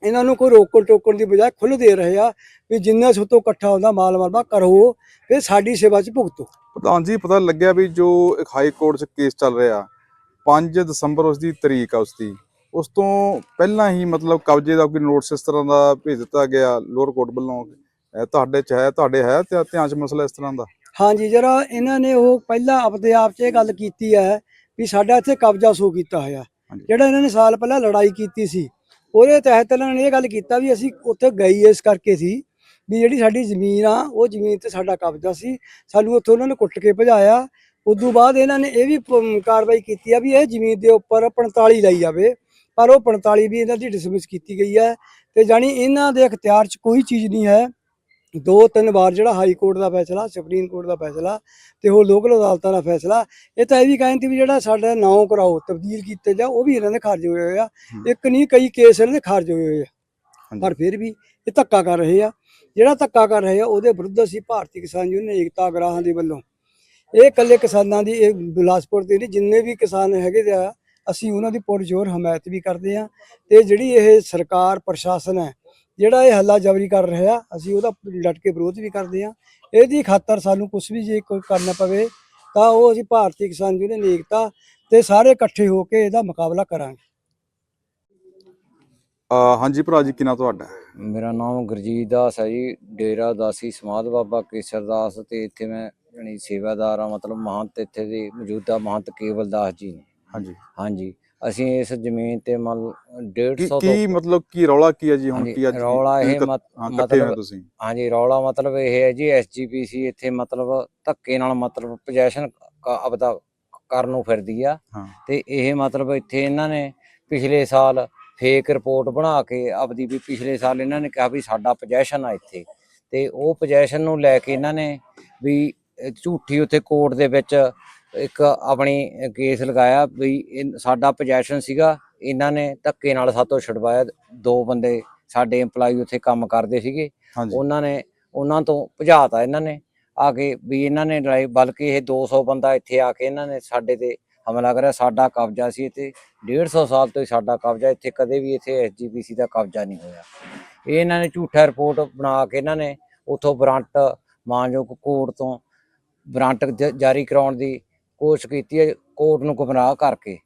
ਇਹਨਾਂ ਨੂੰ ਕੋਈ ਰੋਕਣ ਟੋਕਣ ਦੀ ਬਜਾਏ ਖੁੱਲ ਦੇ ਰਹੇ ਆ ਵੀ ਜਿੰਨਾ ਸੁਤੋਂ ਇਕੱਠਾ ਹੁੰਦਾ, ਮਾਲ ਮਰਬਾ ਕਰੋ ਫਿਰ ਸਾਡੀ ਸੇਵਾ 'ਚ ਭੁਗਤੋ। ਪ੍ਰਧਾਨ ਜੀ, ਪਤਾ ਲੱਗਿਆ ਵੀ ਜੋ ਹਾਈ ਕੋਰਟ 'ਚ ਕੇਸ ਚੱਲ ਰਿਹਾ 5 ਦਸੰਬਰ ਉਸ ਦੀ ਤਰੀਕ ਆ ਉਸ ਦੀ ਉਸ ਤੋਂ ਪਹਿਲਾਂ ਹੀ ਮਤਲਬ ਕਬਜ਼ੇ ਦਾ ਕੋਈ ਨੋਟਿਸ ਇਸ ਤਰ੍ਹਾਂ ਦਾ ਭੇਜ ਦਿੱਤਾ ਗਿਆ ਲੋਅਰ ਕੋਰਟ ਵੱਲੋਂ ਤੁਹਾਡੇ 'ਚ ਹੈ ਤੁਹਾਡੇ ਹੈ ਤੇ ਧਿਆਨ 'ਚ ਮਸਲਾ ਇਸ ਤਰ੍ਹਾਂ ਦਾ? ਹਾਂਜੀ ਜਰਾ ਇਹਨਾਂ ਨੇ ਉਹ ਪਹਿਲਾਂ ਆਪਦੇ ਆਪ 'ਚ ਇਹ ਗੱਲ ਕੀਤੀ ਹੈ ਵੀ ਸਾਡਾ ਇੱਥੇ ਕਬਜ਼ਾ ਸੋ ਕੀਤਾ ਹੋਇਆ। ਜਿਹੜਾ ਇਹਨਾਂ ਨੇ ਸਾਲ ਪਹਿਲਾਂ ਲੜਾਈ ਕੀਤੀ ਸੀ ਉਹਦੇ ਤਹਿਤ ਇਹਨਾਂ ਨੇ ਇਹ ਗੱਲ ਕੀਤਾ ਵੀ ਅਸੀਂ ਉੱਥੇ ਗਈ ਇਸ ਕਰਕੇ ਸੀ ਵੀ ਜਿਹੜੀ ਸਾਡੀ ਜ਼ਮੀਨ ਆ ਉਹ ਜ਼ਮੀਨ ਤੇ ਸਾਡਾ ਕਬਜ਼ਾ ਸੀ ਸਾਨੂੰ ਉੱਥੋਂ ਉਹਨਾਂ ਨੇ ਕੁੱਟ ਕੇ ਭਜਾਇਆ। ਉਦੋਂ ਬਾਅਦ ਇਹਨਾਂ ਨੇ ਇਹ ਵੀ ਕਾਰਵਾਈ ਕੀਤੀ ਆ ਵੀ ਇਹ ਜ਼ਮੀਨ ਦੇ ਉੱਪਰ 45 ਲਈ ਜਾਵੇ। ਪਰ ਉਹ 45 ਵੀ ਇਹਨਾਂ ਦੀ ਡਿਸਮਿਸ ਕੀਤੀ ਗਈ ਹੈ ਤੇ ਜਾਣੀ ਇਹਨਾਂ ਦੇ ਅਖਤਿਆਰ 'ਚ ਕੋਈ ਚੀਜ਼ ਨਹੀਂ ਹੈ। ਦੋ ਤਿੰਨ ਵਾਰ ਜਿਹੜਾ ਹਾਈ ਕੋਰਟ ਦਾ ਫੈਸਲਾ ਸੁਪਰੀਮ ਕੋਰਟ ਦਾ ਫੈਸਲਾ ਤੇ ਹੋਰ ਲੋਕਲ ਅਦਾਲਤਾਂ ਦਾ ਫੈਸਲਾ ਇਹ ਤਾਂ ਇਹ ਵੀ ਕਹਿੰਦੇ ਵੀ ਜਿਹੜਾ ਸਾਡਾ ਨਾਂ ਕਰਾਓ ਤਬਦੀਲ ਕੀਤੇ ਜਾ ਉਹ ਵੀ ਇਹਨਾਂ ਦੇ ਖਾਰਜ ਹੋਏ ਹੋਏ ਆ। ਇੱਕ ਨਹੀਂ ਕਈ ਕੇਸ ਇਹਨਾਂ ਦੇ ਖਾਰਜ ਹੋਏ ਹੋਏ ਆ। ਪਰ ਫਿਰ ਵੀ ਇਹ ਧੱਕਾ ਕਰ ਰਹੇ ਆ। ਜਿਹੜਾ ਧੱਕਾ ਕਰ ਰਹੇ ਆ ਉਹਦੇ ਵਿਰੁੱਧ ਅਸੀਂ ਭਾਰਤੀ ਕਿਸਾਨ ਯੂਨੀਅਨ ਏਕਤਾ ਗਰਾਹਾਂ ਦੇ ਵੱਲੋਂ। ਇਹ ਇਕੱਲੇ ਕਿਸਾਨਾਂ ਦੀ ਇਹ ਬਿਲਾਸਪੁਰ ਦੇ ਨਹੀਂ ਜਿੰਨੇ ਵੀ ਕਿਸਾਨ ਹੈਗੇ ਆ ਅਸੀਂ ਉਹਨਾਂ ਦੀ ਪੁਰਜੋਰ ਹਮਾਇਤ ਵੀ ਕਰਦੇ ਆ ਤੇ ਜਿਹੜੀ ਇਹ ਸਰਕਾਰ ਪ੍ਰਸ਼ਾਸਨ ਹੈ ਜਿਹੜਾ ਇਹ ਹੱਲਾ ਜਬਰੀ ਕਰ ਰਿਹਾ ਅਸੀਂ ਉਹਦਾ ਡਟ ਕੇ ਵਿਰੋਧ ਵੀ ਕਰਦੇ ਆ ਇਹਦੀ ਖਾਤਰ ਸਾਨੂੰ ਕੁਝ ਵੀ ਜੇ ਕੋਈ ਕਰਨਾ ਪਵੇ ਤਾਂ ਉਹ ਅਸੀਂ ਭਾਰਤੀ ਕਿਸਾਨ ਯੂਨੀਅਨ ਏਕਤਾ ਤੇ ਸਾਰੇ ਇਕੱਠੇ ਹੋ ਕੇ ਇਹਦਾ ਮੁਕਾਬਲਾ ਕਰਾਂਗੇ। ਹਾਂਜੀ ਭਰਾ ਜੀ ਕਿਨਾ ਤੁਹਾਡਾ? ਮੇਰਾ ਨਾਮ ਗੁਰਜੀਤ ਦਾਸ ਹੈ ਜੀ ਡੇਰਾ ਦਾਸੀ ਸਮਾਧ ਬਾਬਾ ਕੇਸਰ ਦਾਸ ਤੇ ਇੱਥੇ ਮੈਂ ਜਣੀ ਸੇਵਾਦਾਰ ਆ ਮਤਲਬ ਮਹੰਤ ਇੱਥੇ ਦੇ ਮੌਜੂਦਾ ਮਹੰਤ ਕੇਵਲ ਦਾਸ ਜੀ ਨੇ। ਹਾਂਜੀ। ਹਾਂਜੀ। ਅਸੀਂ ਇਸ ਜ਼ਮੀਨ ਤੇ ਮੰਨ ਕੀ 150 ਤੋਂ ਕੀ ਮਤਲਬ ਕੀ ਰੌਲਾ ਕੀ ਹੈ ਜੀ ਹੁਣ? ਹਾਂਜੀ, ਕੀ ਅੱਜ ਰੌਲਾ ਇਹ ਇਕੱਠ- ਮਤ- ਹਾਂ, ਇਕੱਠੇ ਹੋਏ ਮਤਲਬ- ਤੁਸੀਂ? ਹਾਂਜੀ ਰੌਲਾ ਮਤਲਬ ਇਹ ਹੈ ਜੀ ਐਸਜੀਪੀਸੀ ਇੱਥੇ ਮਤਲਬ ਧੱਕੇ ਨਾਲ ਮਤਲਬ ਪੋਜੈਸ਼ਨ ਆਪਦਾ ਕਰਨ ਨੂੰ ਫਿਰਦੀ ਆ। ਹਾਂ। ਤੇ ਇਹ ਮਤਲਬ ਇੱਥੇ ਇਹਨਾਂ ਨੇ ਪਿਛਲੇ ਸਾਲ ਫੇਕ ਰਿਪੋਰਟ ਬਣਾ ਕੇ ਆਪਦੀ ਵੀ ਪਿਛਲੇ ਸਾਲ ਇਹਨਾਂ ਨੇ ਕਿਹਾ ਵੀ ਸਾਡਾ ਪੋਜੈਸ਼ਨ ਆ ਇੱਥੇ। ਤੇ ਉਹ ਪੋਜੈਸ਼ਨ ਨੂੰ ਲੈ ਕੇ ਇਹਨਾਂ ਨੇ ਵੀ ਅਹ ਝੂਠੀ ਉੱਥੇ ਕੋਰਟ ਦੇ ਵਿੱਚ ਇੱਕ ਆਪਣੀ ਕੇਸ ਲਗਾਇਆ ਵੀ ਇਹ ਸਾਡਾ ਪੋਜੈਸ਼ਨ ਸੀਗਾ ਇਹਨਾਂ ਨੇ ਧੱਕੇ ਨਾਲ ਸਾਤੋਂ ਛਡਵਾਇਆ। ਦੋ ਬੰਦੇ ਸਾਡੇ EMPLOYE ਉੱਥੇ ਕੰਮ ਕਰਦੇ ਸੀਗੇ। ਉਹਨਾਂ ਨੇ ਉਹਨਾਂ ਤੋਂ ਭਜਾਤਾ ਇਹਨਾਂ ਨੇ ਆ ਕੇ ਵੀ ਇਹਨਾਂ ਨੇ ਲੜਾਈ ਬਲਕਿ ਇਹ 200 ਬੰਦਾ ਇੱਥੇ ਆ ਕੇ ਇਹਨਾਂ ਨੇ ਸਾਡੇ ਤੇ ਹਮਲਾ ਕਰਿਆ। ਸਾਡਾ ਕਬਜ਼ਾ ਸੀ ਇੱਥੇ 150 ਸਾਲ ਤੋਂ ਸਾਡਾ ਕਬਜ਼ਾ ਇੱਥੇ ਕਦੇ ਵੀ ਇੱਥੇ ਐਸਜੀਪੀਸੀ ਦਾ ਕਬਜ਼ਾ ਨਹੀਂ ਹੋਇਆ। ਇਹ ਇਹਨਾਂ ਨੇ ਝੂਠਾ ਰਿਪੋਰਟ ਬਣਾ ਕੇ ਇਹਨਾਂ ਨੇ ਉਥੋਂ ਵਾਰੰਟ ਮਾਨਯੋਗ ਕੋਰਟ ਤੋਂ ਵਾਰੰਟ ਜ- ਜਾਰੀ ਕਰਾਉਣ ਦੀ ਕੋਸ਼ਿਸ਼ ਕੀਤੀ ਹੈ ਕੋਰਟ ਨੂੰ ਗੁੰਮਰਾਹ ਕਰਕੇ।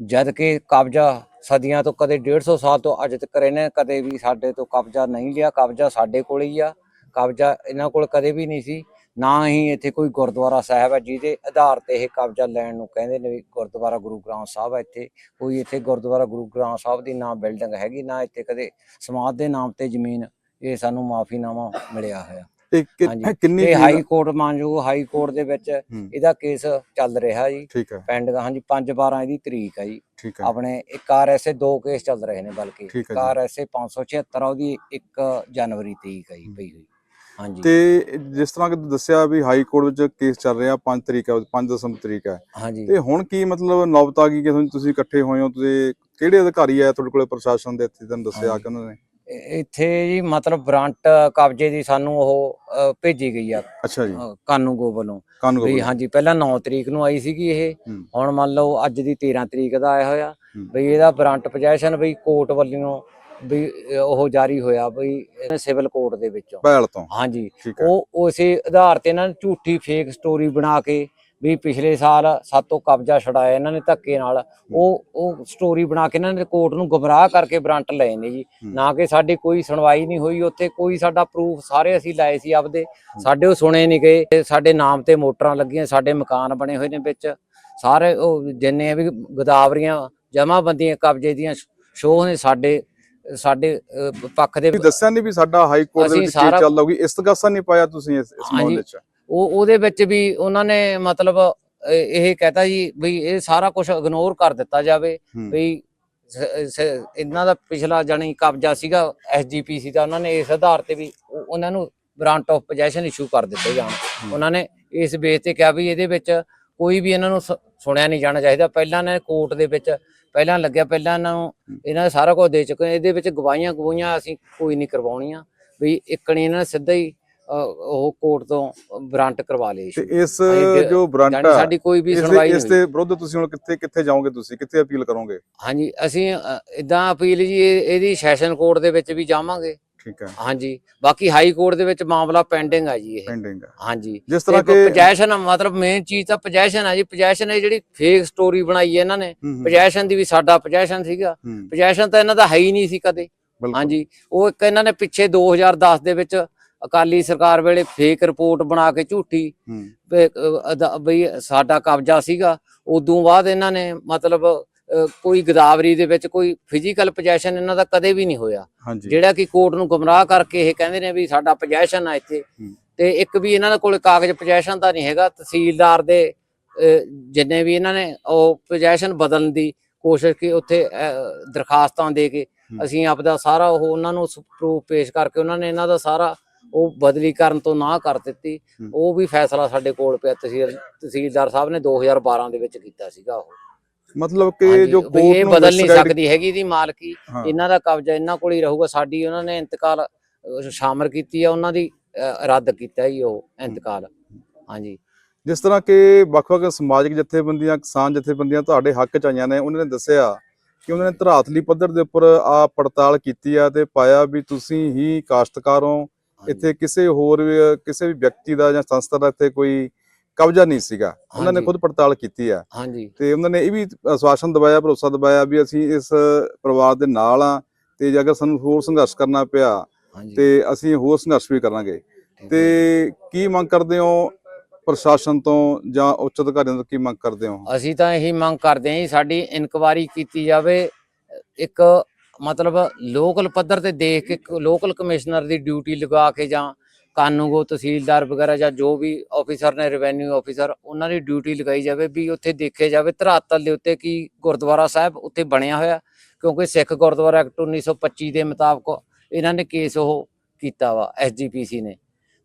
ਜਦ ਕਿ ਕਬਜ਼ਾ ਸਦੀਆਂ ਤੋਂ ਕਦੇ 150 ਸਾਲ ਤੋਂ ਅੱਜ ਤੱਕ ਇਹਨੇ ਕਦੇ ਵੀ ਸਾਡੇ ਤੋਂ ਕਬਜ਼ਾ ਨਹੀਂ ਲਿਆ। ਕਬਜ਼ਾ ਸਾਡੇ ਕੋਲ ਹੀ ਆ। ਕਬਜ਼ਾ ਇਹਨਾਂ ਕੋਲ ਕਦੇ ਵੀ ਨਹੀਂ ਸੀ। ਨਾ ਹੀ ਇੱਥੇ ਕੋਈ ਗੁਰਦੁਆਰਾ ਸਾਹਿਬ ਹੈ ਜਿਹਦੇ ਆਧਾਰ ਤੇ ਇਹ ਕਬਜ਼ਾ ਲੈਣ ਨੂੰ ਕਹਿੰਦੇ ਨੇ ਵੀ ਗੁਰਦੁਆਰਾ ਗੁਰੂ ਗ੍ਰੰਥ ਸਾਹਿਬ ਹੈ ਇੱਥੇ। ਕੋਈ ਇੱਥੇ ਗੁਰਦੁਆਰਾ ਗੁਰੂ ਗ੍ਰੰਥ ਸਾਹਿਬ ਦੀ ਨਾ ਬਿਲਡਿੰਗ ਹੈਗੀ, ਨਾ ਇੱਥੇ ਕਦੇ ਸਮਾਧ ਦੇ ਨਾਮ ਤੇ ਜ਼ਮੀਨ ਇਹ ਸਾਨੂੰ ਮਾਫੀਨਾਮਾ ਮਿਲਿਆ ਹੋਇਆ। ਕਿ- ਹਾਂਜੀ। ਕਿੰਨੀ ਇਹ ਕੁ- ਹਾਈ ਕੋਰਟ ਮਾਨਯੋਗ ਹਾਈ ਕੋਰਟ ਦੇ ਵਿੱਚ ਹੂੰ, ਇਹਦਾ ਕੇਸ ਚੱਲ ਰਿਹਾ ਜੀ। ਠੀਕ ਹੈ। ਪੈਂਡਿੰਗ ਹਾਂਜੀ 5 12 ਇਹਦੀ ਤਰੀਕ ਹੈ ਜੀ। ਠੀਕ ਹੈ। ਆਪਣੇ ਇੱਕ ਆਰਐਸਏ ਦੋ ਕੇਸ ਚੱਲ ਰਹੇ ਨੇ ਬਲਕਿ। ਠੀਕ ਹੈ ਇੱਕ ਜੀ। ਆਰਐਸਏ 576 ਆ ਉਹਦੀ 1 ਜਨਵਰੀ ਤਰੀਕ ਹੈ ਜੀ। ਪਈ ਹੋਈ। ਹਾਂਜੀ। ਤੇ ਜਿਸ ਤਰ੍ਹਾਂ ਕਿ ਦੱਸਿਆ ਵੀ ਹਾਈ ਕੋਰਟ ਵਿੱਚ ਕੇਸ ਚੱਲ ਰਿਹਾ 5 ਤਰੀਕ ਹੈ 5 ਦਸੰਬਰ ਤਰੀਕ ਹੈ। ਹਾਂਜੀ। ਤੇ ਹੁਣ ਕੀ ਮਤਲਬ ਨੌਬਤ ਆ ਗਈ ਕਿ ਤੁਸੀਂ- ਤੁਸੀਂ ਇਕੱਠੇ ਹੋਏ ਹੋ? ਤੁਸੀਂ ਕਿਹੜੇ ਅਧਿਕਾਰੀ ਆ ਤੁਹਾਡੇ ਕੋਲੇ ਪ੍ਰਸ਼ਾਸਨ ਦੇ ਇੱਥੇ ਤੁਹਾਨੂੰ ਦੱਸਿਆ। ਕਿ ਉਹਨਾਂ ਨੇ? ਇੱਥੇ ਜੀ ਮਤਲਬ ਵਾਰੰਟ ਕਬਜ਼ੇ ਦੀ ਸਾਨੂੰ ਉਹ ਭੇਜੀ ਗਈ ਆ। ਅੱਛਾ ਜੀ। ਕਾਨੂੰਗੋ ਵੱਲੋਂ। ਵੀ ਹਾਂਜੀ ਪਹਿਲਾਂ 9 ਤਰੀਕ ਨੂੰ ਆਈ ਸੀਗੀ ਇਹ। ਹੁਣ ਮੰਨ ਲਓ ਅੱਜ ਦੀ 13 ਤਰੀਕ ਦਾ ਆਇਆ ਹੋਇਆ। ਵੀ ਇਹਦਾ ਵਾਰੰਟ ਪੋਜੈਸ਼ਨ ਵੀ ਕੋਰਟ ਵੱਲੋਂ ਵੀ ਉਹ ਜਾਰੀ ਹੋਇਆ ਵੀ ਸਿਵਲ ਕੋਰਟ ਦੇ ਵਿੱਚੋਂ। ਤੋਂ। ਹਾਂਜੀ। ਉਹ ਉਸੇ ਆਧਾਰ ਤੇ ਇਹਨਾਂ ਨੇ ਝੂਠੀ ਫੇਕ ਸਟੋਰੀ ਬਣਾ ਕੇ ਵੀ ਪਿਛਲੇ ਸਾਲ ਸਾਤੋਂ ਕਬਜ਼ਾ ਛਡਾਇਆ ਇਹਨਾਂ ਨੇ ਧੱਕੇ ਨਾਲ। ਉਹ ਉਹ ਸਟੋਰੀ ਬਣਾ ਕੇ ਇਹਨਾਂ ਨੇ ਕੋਰਟ ਨੂੰ ਗੁੰਮਰਾਹ ਕਰਕੇ ਵਾਰੰਟ ਲਏ ਨੇ ਜੀ। ਨਾ ਕਿ ਸਾਡੀ ਕੋਈ ਸੁਣਵਾਈ ਨਹੀਂ ਹੋਈ ਉੱਥੇ ਕੋਈ ਸਾਡਾ ਪ੍ਰੂਫ ਸਾਰੇ ਅਸੀਂ ਲਾਏ ਸੀ ਆਪਦੇ। ਸਾਡੇ ਉਹ ਸੁਣੇ ਨਹੀਂ ਗਏ ਸਾਡੇ ਨਾਮ ਤੇ ਮੋਟਰਾਂ ਲੱਗੀਆਂ ਸਾਡੇ ਮਕਾਨ ਬਣੇ ਹੋਏ ਨੇ ਵਿੱਚ। ਸਾਰੇ ਉਹ ਜਿੰਨੇ ਵੀ ਗੋਦਾਵਰੀਆਂ ਜਮਾਬੰਦੀਆਂ ਕਬਜ਼ੇ ਦੀਆਂ ਸ਼ੋਅ ਨੇ ਸਾਡੇ ਸਾਡੇ ਪੱਖ ਦੇ ਦੱਸਿਆ ਨਹੀਂ ਵੀ ਸਾਡਾ ਹਾਈ ਕੋਰਟ ਦੇ ਵਿੱਚ ਕੇਸ ਚੱਲਦਾ ਹੋਊਗੀ ਇਸਤਗਾਸਾ ਨਹੀਂ ਪਾਇਆ ਤੁਸੀਂ ਇਸ। ਮਾਮਲੇ 'ਚ? ਉਹ ਉਹਦੇ ਵਿੱਚ ਵੀ ਉਹਨਾਂ ਨੇ ਮਤਲਬ ਇਹ ਕਹਤਾ ਜੀ ਵੀ ਇਹ ਸਾਰਾ ਕੁਝ ਇਗਨੋਰ ਕਰ ਦਿੱਤਾ ਜਾਵੇ। ਵੀ ਇਹਨਾਂ ਦਾ ਪਿਛਲਾ ਜਾਣੀ ਕਬਜ਼ਾ ਸੀਗਾ ਐਸਜੀਪੀਸੀ ਦਾ ਉਹਨਾਂ ਨੇ ਇਸ ਆਧਾਰ ਤੇ ਵੀ ਉਹ- ਉਹਨਾਂ ਨੂੰ ਗ੍ਰਾਂਟ ਆਫ ਪੋਜੈਸ਼ਨ ਇਸ਼ੂ ਕਰ ਦਿੱਤੇ ਜਾਣ। ਉਹਨਾਂ ਨੇ ਇਸ ਬੇਸ ਤੇ ਕਿਹਾ ਵੀ ਇਹਦੇ ਵਿੱਚ ਕੋਈ ਵੀ ਇਹਨਾਂ ਨੂੰ ਸੁਣਿਆ ਨਹੀਂ ਜਾਣਾ ਚਾਹੀਦਾ। ਪਹਿਲਾਂ ਨੇ ਕੋਰਟ ਦੇ ਵਿੱਚ ਪਹਿਲਾਂ ਲੱਗਿਆ ਪਹਿਲਾਂ ਇਹਨਾਂ ਨੂੰ ਇਹਨਾਂ ਨੇ ਸਾਰਾ ਕੁਝ ਦੇ ਚੁੱਕੇ ਇਹਦੇ ਵਿੱਚ ਗਵਾਹੀਆਂ ਗਵਾਹੀਆਂ ਅਸੀਂ ਕੋਈ ਨਹੀਂ ਕਰਵਾਉਣੀਆਂ। ਵੀ ਇੱਕਣੀ ਇਹਨਾਂ ਨੇ ਸਿੱਧਾ ਹੀ ਉਹ ਕੋਰਟ ਤੋਂ ਵਾਰੰਟ ਕਰਵਾ ਲਏ ਤੇ। ਇਸ ਜੋ ਬ੍ਰਾਂਟ ਸਾਡੀ ਕੋਈ ਵੀ ਸੁਣਵਾਈ ਨਹੀਂ ਇਸ। ਦੇ ਵਿਰੁੱਧ ਤੁਸੀਂ ਹੁਣ ਕਿੱਥੇ ਕਿੱਥੇ ਜਾਓਗੇ ਤੁਸੀਂ? ਕਿੱਥੇ ਅਪੀਲ ਕਰੋਗੇ? ਹਾਂਜੀ ਅਸੀਂ ਇਦਾਂ ਅਪੀਲ ਜੀ ਇਹ- ਇਹਦੀ ਸੈਸ਼ਨ ਕੋਰਟ ਦੇ ਵਿੱਚ ਵੀ ਜਾਵਾਂਗੇ। ਠੀਕ ਹੈ। ਹਾਂਜੀ ਬਾਕੀ ਹਾਈ ਕੋਰਟ ਦੇ ਵਿੱਚ ਮਾਮਲਾ ਪੈਂਡਿੰਗ ਹੈ ਜੀ ਇਹ। ਪੈਂਡਿੰਗ ਹਾਂਜੀ। ਜਿਸ ਤਰ੍ਹਾਂ ਕਿ ਪੋਜੈਸ਼ਨ ਮਤਲਬ ਮੇਨ ਚੀਜ਼ ਤਾਂ ਪੋਜੈਸ਼ਨ ਹੈ ਜੀ। ਪੋਜੈਸ਼ਨ ਇਹ ਜਿਹੜੀ ਫੇਕ ਸਟੋਰੀ ਬਣਾਈ ਹੈ ਇਹਨਾਂ ਨੇ। ਪੋਜੈਸ਼ਨ ਦੀ ਵੀ ਸਾਡਾ ਪੋਜੈਸ਼ਨ ਸੀਗਾ। ਪੋਜੈਸ਼ਨ ਤਾਂ ਇਹਨਾਂ ਦਾ ਹੈ ਹੀ ਨਹੀਂ ਸੀ ਕਦੇ। ਹਾਂਜੀ ਉਹ ਇੱਕ ਇਹਨਾਂ ਨੇ ਪਿੱਛੇ 2010 ਦੇ ਵਿੱਚ ਅਕਾਲੀ ਸਰਕਾਰ ਵੇਲੇ ਫੇਕ ਰਿਪੋਰਟ ਬਣਾ ਕੇ ਝੂਠੀ। ਵੀ ਸਾਡਾ ਕਬਜ਼ਾ ਸੀਗਾ ਉਦੋਂ ਬਾਅਦ ਇਹਨਾਂ ਨੇ ਮਤਲਬ ਕੋਈ ਗਦਾਵਰੀ ਦੇ ਵਿੱਚ ਕੋਈ ਫਿਜ਼ੀਕਲ ਪੋਜੈਸ਼ਨ ਇਹਨਾਂ ਦਾ ਕਦੇ ਵੀ ਨਹੀਂ ਹੋਇਆ। ਜਿਹੜਾ ਕਿ ਕੋਰਟ ਨੂੰ ਗੁੰਮਰਾਹ ਕਰਕੇ ਇਹ ਕਹਿੰਦੇ ਨੇ ਵੀ ਸਾਡਾ ਪੋਜੈਸ਼ਨ ਆ ਇੱਥੇ। ਤੇ ਇੱਕ ਵੀ ਇਹਨਾਂ ਦੇ ਕੋਲ ਕਾਗਜ਼ ਪੋਜੈਸ਼ਨ ਦਾ ਨਹੀਂ ਹੈਗਾ ਤਹਿਸੀਲਦਾਰ ਦੇ ਜਿੰਨੇ ਵੀ ਇਹਨਾਂ ਨੇ ਉਹ ਪੋਜੈਸ਼ਨ ਬਦਲਣ ਦੀ ਕੋਸ਼ਿਸ਼ ਕੀ ਉੱਥੇ ਦਰਖਾਸਤਾਂ ਦੇ ਕੇ। ਅਸੀਂ ਆਪਦਾ ਸਾਰਾ ਉਹ ਉਹਨਾਂ ਨੂੰ ਪ੍ਰੂਫ ਪੇਸ਼ ਕਰਕੇ ਉਹਨਾਂ ਨੇ ਇਹਨਾਂ ਦਾ ਸਾਰਾ ਉਹ ਬਦਲੀ ਕਰਨ ਤੋਂ ਨਾ ਕਰ ਦਿੱਤੀ। ਉਹ ਵੀ ਫੈਸਲਾ ਸਾਡੇ ਕੋਲ ਪਿਆ। ਤਹਿਸੀਲ ਤਹਿਸੀਲਦਾਰ ਸਾਹਿਬ ਨੇ 2012 ਦੇ ਵਿੱਚ ਕੀਤਾ ਸੀਗਾ ਉਹ। ਮਤਲਬ ਕਿ ਜੋ ਕੋਰਟ ਇਹ ਨੂੰ ਬਦਲ ਨਹੀਂ ਸਕਦੀ ਹੈਗੀ ਦੀ ਮਾਲਕੀ। ਇਹਨਾਂ ਦਾ ਕਬਜ਼ਾ ਇਹਨਾਂ ਕੋਲ ਹੀ ਰਹੂਗਾ। ਸਾਡੀ ਉਹਨਾਂ ਨੇ ਇੰਤਕਾਲ ਸ਼ਾਮਲ ਕੀਤੀ ਆ। ਉਹਨਾਂ ਦੀ ਰੱਦ ਕੀਤਾ ਹੀ ਉਹ ਇੰਤਕਾਲ। ਹਾਂਜੀ। ਜਿਸ ਤਰ੍ਹਾਂ ਕਿ ਵੱਖ-ਵੱਖ ਸਮਾਜਿਕ ਜਥੇਬੰਦੀਆਂ ਕਿਸਾਨ ਜਥੇਬੰਦੀਆਂ ਤੁਹਾਡੇ ਹੱਕ ਚ ਆਈਆਂ ਨੇ। ਉਹਨਾਂ ਨੇ ਦੱਸਿਆ ਕਿ ਉਹਨਾਂ ਨੇ ਧਰਾਤਲੀ ਪੱਧਰ ਦੇ ਉੱਪਰ ਆ ਪੜਤਾਲ ਕੀਤੀ ਆ ਤੇ ਪਾਇਆ ਵੀ ਤੁਸੀਂ ਹੀ ਕਾਸ਼ਤਕਾਰ ਹੋ। ਇੱਥੇ ਕਿਸੇ ਹੋਰ ਵੀ- ਕਿਸੇ ਵੀ ਵਿਅਕਤੀ ਦਾ ਜਾਂ ਸੰਸਥਾ ਦਾ ਇੱਥੇ ਕੋਈ ਕਬਜ਼ਾ ਨਹੀਂ ਸੀਗਾ। ਉਹਨਾਂ ਨੇ। ਖੁਦ ਪੜਤਾਲ ਕੀਤੀ ਆ। ਹਾਂਜੀ। ਤੇ ਉਹਨਾਂ ਨੇ ਇਹ ਵੀ ਆਸ਼ਵਾਸਨ ਦਿਵਾਇਆ ਭਰੋਸਾ ਦਿਵਾਇਆ ਵੀ ਅਸੀਂ ਇਸ ਪਰਿਵਾਰ ਦੇ ਨਾਲ ਆ ਤੇ ਜੇ ਅਗਰ ਸਾਨੂੰ ਹੋਰ ਸੰਘਰਸ਼ ਕਰਨਾ ਪਿਆ ਤੇ ਅਸੀਂ ਹੋਰ ਸੰਘਰਸ਼ ਵੀ ਕਰਾਂਗੇ। ਤੇ ਕੀ ਮੰਗ ਕਰਦੇ ਹੋ ਪ੍ਰਸ਼ਾਸਨ ਤੋਂ ਜਾਂ ਉੱਚ ਅਧਿਕਾਰੀਆਂ ਤੋਂ ਕੀ ਮੰਗ ਕਰਦੇ ਹੋ? ਅਸੀਂ ਤਾਂ ਇਹੀ ਮੰਗ ਕਰਦੇ ਹਾਂ ਜੀ ਸਾਡੀ ਇਨਕੁਆਰੀ ਕੀਤੀ ਜਾਵੇ ਇੱਕ ਮਤਲਬ ਲੋਕਲ ਪੱਧਰ ਤੇ ਦੇਖ ਕੇ ਲੋਕਲ ਕਮਿਸ਼ਨਰ ਦੀ ਡਿਊਟੀ ਲਗਾ ਕੇ ਜਾਂ ਕਾਨੂੰਗੋ ਤਹਿਸੀਲਦਾਰ ਵਗੈਰਾ ਜਾਂ ਜੋ ਵੀ ਆਫੀਸਰ ਨੇ ਰੈਵੈਨਿਊ ਆਫੀਸਰ ਉਹਨਾਂ ਦੀ ਡਿਊਟੀ ਲਗਾਈ ਜਾਵੇ ਵੀ ਉੱਥੇ ਦੇਖਿਆ ਜਾਵੇ ਧਰਾਤਲ ਦੇ ਉੱਤੇ ਕੀ ਗੁਰਦੁਆਰਾ ਸਾਹਿਬ ਉੱਥੇ ਬਣਿਆ ਹੋਇਆ, ਕਿਉਂਕਿ ਸਿੱਖ ਗੁਰਦੁਆਰਾ ਐਕਟ 1925 ਦੇ ਮੁਤਾਬਕ ਇਹਨਾਂ ਨੇ ਕੇਸ ਉਹ ਕੀਤਾ ਵਾ ਐਸਜੀਪੀਸੀ ਨੇ।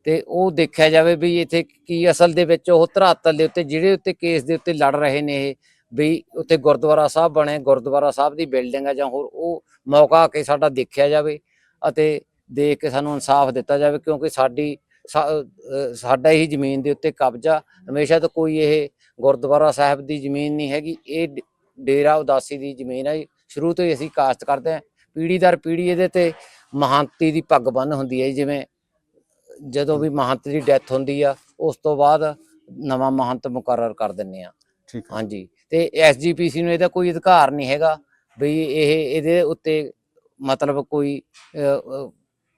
ਤੇ ਉਹ ਦੇਖਿਆ ਜਾਵੇ ਵੀ ਇੱਥੇ ਕੀ ਅਸਲ ਦੇ ਵਿੱਚ ਉਹ ਧਰਾਤਲ ਦੇ ਉੱਤੇ, ਜਿਹੜੇ ਉੱਤੇ ਕੇਸ ਦੇ ਉੱਤੇ ਲੜ ਰਹੇ ਨੇ ਇਹ ਵੀ ਉੱਥੇ ਗੁਰਦੁਆਰਾ ਸਾਹਿਬ ਬਣੇ ਗੁਰਦੁਆਰਾ ਸਾਹਿਬ ਦੀ ਬਿਲਡਿੰਗ ਹੈ ਜਾਂ ਹੋਰ ਉਹ ਮੌਕਾ ਆ ਕੇ ਸਾਡਾ ਦੇਖਿਆ ਜਾਵੇ ਅਤੇ ਦੇਖ ਕੇ ਸਾਨੂੰ ਇਨਸਾਫ ਦਿੱਤਾ ਜਾਵੇ ਕਿਉਂਕਿ ਸਾਡੀ ਸਾਡਾ ਹੀ ਜ਼ਮੀਨ ਦੇ ਉੱਤੇ ਕਬਜ਼ਾ। ਹਮੇਸ਼ਾ ਤੋਂ ਕੋਈ ਇਹ ਗੁਰਦੁਆਰਾ ਸਾਹਿਬ ਦੀ ਜ਼ਮੀਨ ਨਹੀਂ ਹੈਗੀ ਇਹ ਡੇਰਾ ਉਦਾਸੀ ਦੀ ਜ਼ਮੀਨ ਹੈ। ਸ਼ੁਰੂ ਤੋਂ ਹੀ ਅਸੀਂ ਕਾਸ਼ਤ ਕਰਦੇ ਹਾਂ। ਪੀੜੀ ਦਰ ਪੀੜੀ ਇਹਦੇ ਤੇ ਮਹੰਤੀ ਦੀ ਪੱਗ ਬੰਨ ਹੁੰਦੀ ਹੈ ਜਿਵੇਂ ਜਦੋਂ ਵੀ ਮਹੰਤ ਦੀ ਡੈਥ ਹੁੰਦੀ ਆ ਉਸ ਤੋਂ ਬਾਅਦ ਨਵਾਂ ਮਹੰਤ ਮੁਕਰਰ ਕਰ ਦਿੰਨੇ ਆ ਠੀਕ ਹਾਂਜੀ। ਤੇ ਐਸਜੀਪੀਸੀ ਨੂੰ ਇਹਦਾ ਕੋਈ ਅਧਿਕਾਰ ਨਹੀਂ ਹੈਗਾ ਵੀ ਇਹ ਇਹਦੇ ਉੱਤੇ ਮਤਲਬ ਕੋਈ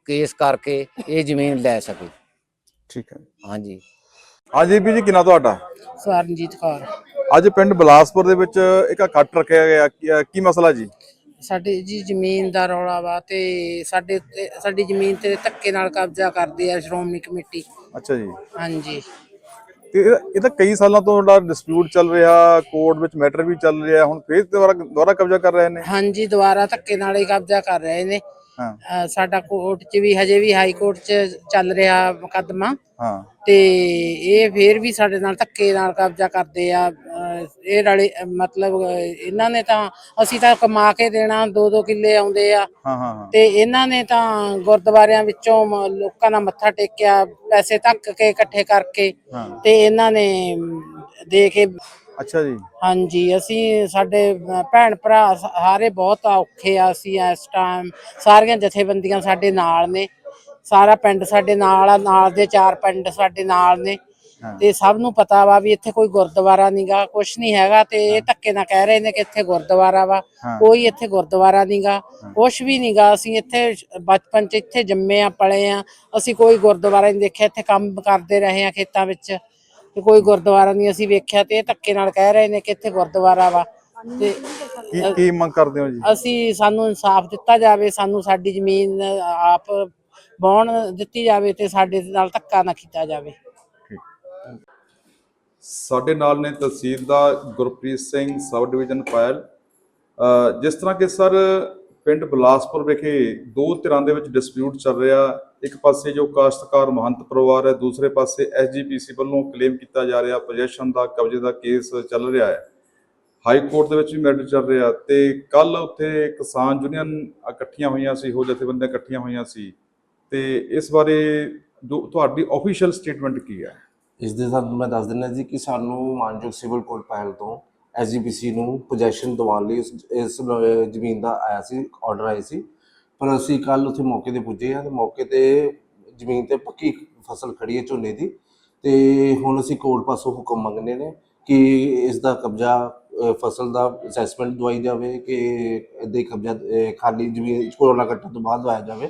ਕੇਸ ਕਰਕੇ ਇਹ ਜ਼ਮੀਨ ਲੈ ਸਕੇ। ਠੀਕ ਹੈ। ਹਾਂਜੀ। ਹਾਂਜੀ ਵੀ ਜੀ ਕਿੰਨਾ ਤੁਹਾਡਾ? ਸਵਰਨਜੀਤ ਕੌਰ। ਅੱਜ ਪਿੰਡ ਬਲਾਸਪੁਰ ਦੇ ਵਿੱਚ ਇੱਕ ਇਕੱਠ ਰੱਖਿਆ ਗਿਆ। ਕੀ- ਮਸਲਾ ਜੀ? ਸਾਡੇ ਜੀ ਜ਼ਮੀਨ ਦਾ ਰੌਲਾ ਵਾ ਤੇ ਸਾਡੇ ਸਾਡੀ ਜ਼ਮੀਨ ਤੇ ਧੱਕੇ ਨਾਲ ਕਬਜ਼ਾ ਕਰਦੇ ਆ ਸ਼੍ਰੋਮਣੀ ਕਮੇਟੀ। ਅੱਛਾ ਜੀ। ਹਾਂਜੀ। ਤੇ ਇਹ ਤਾਂ ਕਈ ਸਾਲਾਂ ਤੋਂ ਤੁਹਾਡਾ ਡਿਸਪਿਊਟ ਚੱਲ ਰਿਹਾ ਕੋਰਟ ਵਿੱਚ ਮੈਟਰ ਵੀ ਚੱਲ ਰਿਹਾ, ਹੁਣ ਫੇਰ ਦੁਬਾਰਾ ਦੁਬਾਰਾ ਕਬਜ਼ਾ ਕਰ ਰਹੇ ਨੇ? ਹਾਂਜੀ, ਦੁਬਾਰਾ ਧੱਕੇ ਨਾਲ ਹੀ ਕਬਜ਼ਾ ਕਰ ਰਹੇ ਨੇ। ਸਾਡਾ ਕੋਰਟ 'ਚ ਵੀ ਹਜੇ ਵੀ ਹਾਈ ਕੋਰਟ 'ਚ ਚੱਲ ਰਿਹਾ ਮੁਕੱਦਮਾ। ਹਾਂ। ਤੇ ਇਹ ਫੇਰ ਵੀ ਸਾਡੇ ਨਾਲ ਧੱਕੇ ਨਾਲ ਕਬਜ਼ਾ ਕਰਦੇ ਆ। ਇਹ ਰਲੇ ਮਤਲਬ ਇਹਨਾਂ ਨੇ ਤਾਂ ਅਸੀਂ ਤਾਂ ਕਮਾ ਕੇ ਦੇਣਾ ਦੋ ਦੋ ਕਿੱਲੇ ਆਉਂਦੇ ਆ। ਤੇ ਇਹਨਾਂ ਨੇ ਤਾਂ ਗੁਰਦੁਆਰਿਆਂ ਵਿੱਚੋਂ ਲੋਕਾਂ ਦਾ ਮੱਥਾ ਟੇਕਿਆ ਪੈਸੇ ਧੱਕ ਕੇ ਇਕੱਠੇ ਕਰਕੇ। ਤੇ ਇਹਨਾਂ ਨੇ ਦੇ ਕੇ ਅੱਛਾ ਜੀ। ਹਾਂਜੀ ਅਸੀਂ ਸਾਡੇ ਭੈਣ ਭਰਾ ਸਾਰੇ ਬਹੁਤ ਔਖੇ ਆ ਅਸੀਂ ਇਸ ਟਾਈਮ ਸਾਰੀਆਂ ਜਥੇਬੰਦੀਆਂ ਸਾਡੇ ਨਾਲ ਨੇ। ਸਾਰਾ ਪਿੰਡ ਸਾਡੇ ਨਾਲ ਆ ਨਾਲ ਦੇ ਚਾਰ ਪਿੰਡ ਸਾਡੇ ਨਾਲ ਨੇ। ਤੇ ਸਭ ਨੂੰ ਪਤਾ ਵਾ ਵੀ ਇੱਥੇ ਕੋਈ ਗੁਰਦੁਆਰਾ ਨਹੀਂਗਾ ਕੁਝ ਨਹੀਂ ਹੈਗਾ ਤੇ ਇਹ ਧੱਕੇ ਨਾਲ ਕਹਿ ਰਹੇ ਨੇ ਕਿ ਇੱਥੇ ਗੁਰਦੁਆਰਾ ਵਾ। ਕੋਈ ਇੱਥੇ ਗੁਰਦੁਆਰਾ ਨਹੀਂਗਾ ਕੁਝ ਵੀ ਨਹੀਂਗਾ ਅਸੀਂ ਇੱਥੇ ਬਚਪਨ ਚ ਇੱਥੇ ਜੰਮੇ ਆ ਪਲੇ ਆ। ਅਸੀਂ ਕੋਈ ਗੁਰਦੁਆਰਾ ਨਹੀਂ ਦੇਖਿਆ ਇੱਥੇ ਕੰਮ ਕਰਦੇ ਰਹੇ ਆ ਖੇਤਾਂ ਵਿੱਚ। ਤੇ ਕੋਈ ਗੁਰਦੁਆਰਾ ਨਹੀਂ ਅਸੀਂ ਵੇਖਿਆ ਤੇ ਇਹ ਧੱਕੇ ਨਾਲ ਕਹਿ ਰਹੇ ਨੇ ਕਿ ਇੱਥੇ ਗੁਰਦੁਆਰਾ ਵਾ। ਤੇ ਕੀ ਕੀ ਮੰਗ ਕਰਦੇ ਹੋ ਜੀ? ਅਸੀਂ ਸਾਨੂੰ ਇਨਸਾਫ ਦਿੱਤਾ ਜਾਵੇ ਸਾਨੂੰ ਸਾਡੀ ਜ਼ਮੀਨ ਆਪ ਬੌਣ ਦਿੱਤੀ ਜਾਵੇ ਤੇ ਸਾਡੇ ਨਾਲ ਧੱਕਾ ਨਾ ਕੀਤਾ ਜਾਵੇ। ਸਾਡੇ ਨਾਲ ਨੇ tehsildar Gurpreet Singh sub division file ਜਿਸ ਤਰ੍ਹਾਂ ਕਿ ਸਰ ਪਿੰਡ ਬਲਾਸਪੁਰ ਵਿਖੇ ਦੋ ਧਿਰਾਂ ਦੇ ਵਿੱਚ ਡਿਸਪਿਊਟ ਚੱਲ ਰਿਹਾ। ਇੱਕ ਪਾਸੇ ਜੋ ਕਾਸ਼ਤਕਾਰ ਮਹੰਤ ਪਰਿਵਾਰ ਹੈ, ਦੂਸਰੇ ਪਾਸੇ ਐਸਜੀਪੀਸੀ ਵੱਲੋਂ ਕਲੇਮ ਕੀਤਾ ਜਾ ਰਿਹਾ ਪੋਜੀਸ਼ਨ ਦਾ, ਕਬਜ਼ੇ ਦਾ ਕੇਸ ਚੱਲ ਰਿਹਾ ਹੈ। ਹਾਈ ਕੋਰਟ ਦੇ ਵਿੱਚ ਵੀ ਮੈਟਰ ਚੱਲ ਰਿਹਾ ਤੇ ਕੱਲ ਉੱਥੇ ਕਿਸਾਨ ਯੂਨੀਅਨ ਇਕੱਠੀਆਂ ਹੋਈਆਂ ਸੀ ਹੋ ਜਥੇਬੰਦੀਆਂ ਇਕੱਠੀਆਂ ਹੋਈਆਂ ਸੀ। ਤੇ ਇਸ ਬਾਰੇ ਜੋ ਤੁਹਾਡੀ ਆਫੀਸ਼ੀਅਲ ਸਟੇਟਮੈਂਟ ਕੀ ਹੈ? ਇਸ ਦੇ ਸਾਨੂੰ ਮੈਂ ਦੱਸ ਦਿੰਦਾ ਜੀ ਕਿ ਸਾਨੂੰ ਮਾਨਯੋਗ ਸਿਵਲ ਕੋਰਟ ਪਹਿਲ ਤੋਂ ਐਸਜੀਪੀਸੀ ਨੂੰ ਪੋਜੈਸ਼ਨ ਦਿਵਾਉਣ ਲਈ ਇਸ- ਜ਼ਮੀਨ ਦਾ ਆਇਆ ਸੀ ਆਰਡਰ ਆਇਆ ਸੀ। ਪਰ ਅਸੀਂ ਕੱਲ ਉੱਥੇ ਮੌਕੇ ਤੇ ਪੁੱਜੇ ਹਾਂ ਤੇ ਮੌਕੇ ਤੇ ਜ਼ਮੀਨ ਤੇ ਪੱਕੀ ਫਸਲ ਖੜੀ ਹੈ ਝੋਨੇ ਦੀ ਤੇ ਹੁਣ ਅਸੀਂ ਕੋਰਟ ਪਾਸੋਂ ਹੁਕਮ ਮੰਗਨੇ ਨੇ ਕਿ ਇਸ ਦਾ ਕਬਜ਼ਾ ਫਸਲ ਦਾ ਅਸੈਸਮੈਂਟ ਦਵਾਈ ਜਾਵੇ ਕਿ ਇਹਦੇ ਕਬਜ਼ਾ ਖਾਲੀ ਜ਼ਮੀਨ ਕੋਰੋਨਾ ਕੱਟਣ ਤੋਂ ਬਾਅਦ ਦਵਾਇਆ ਜਾਵੇ।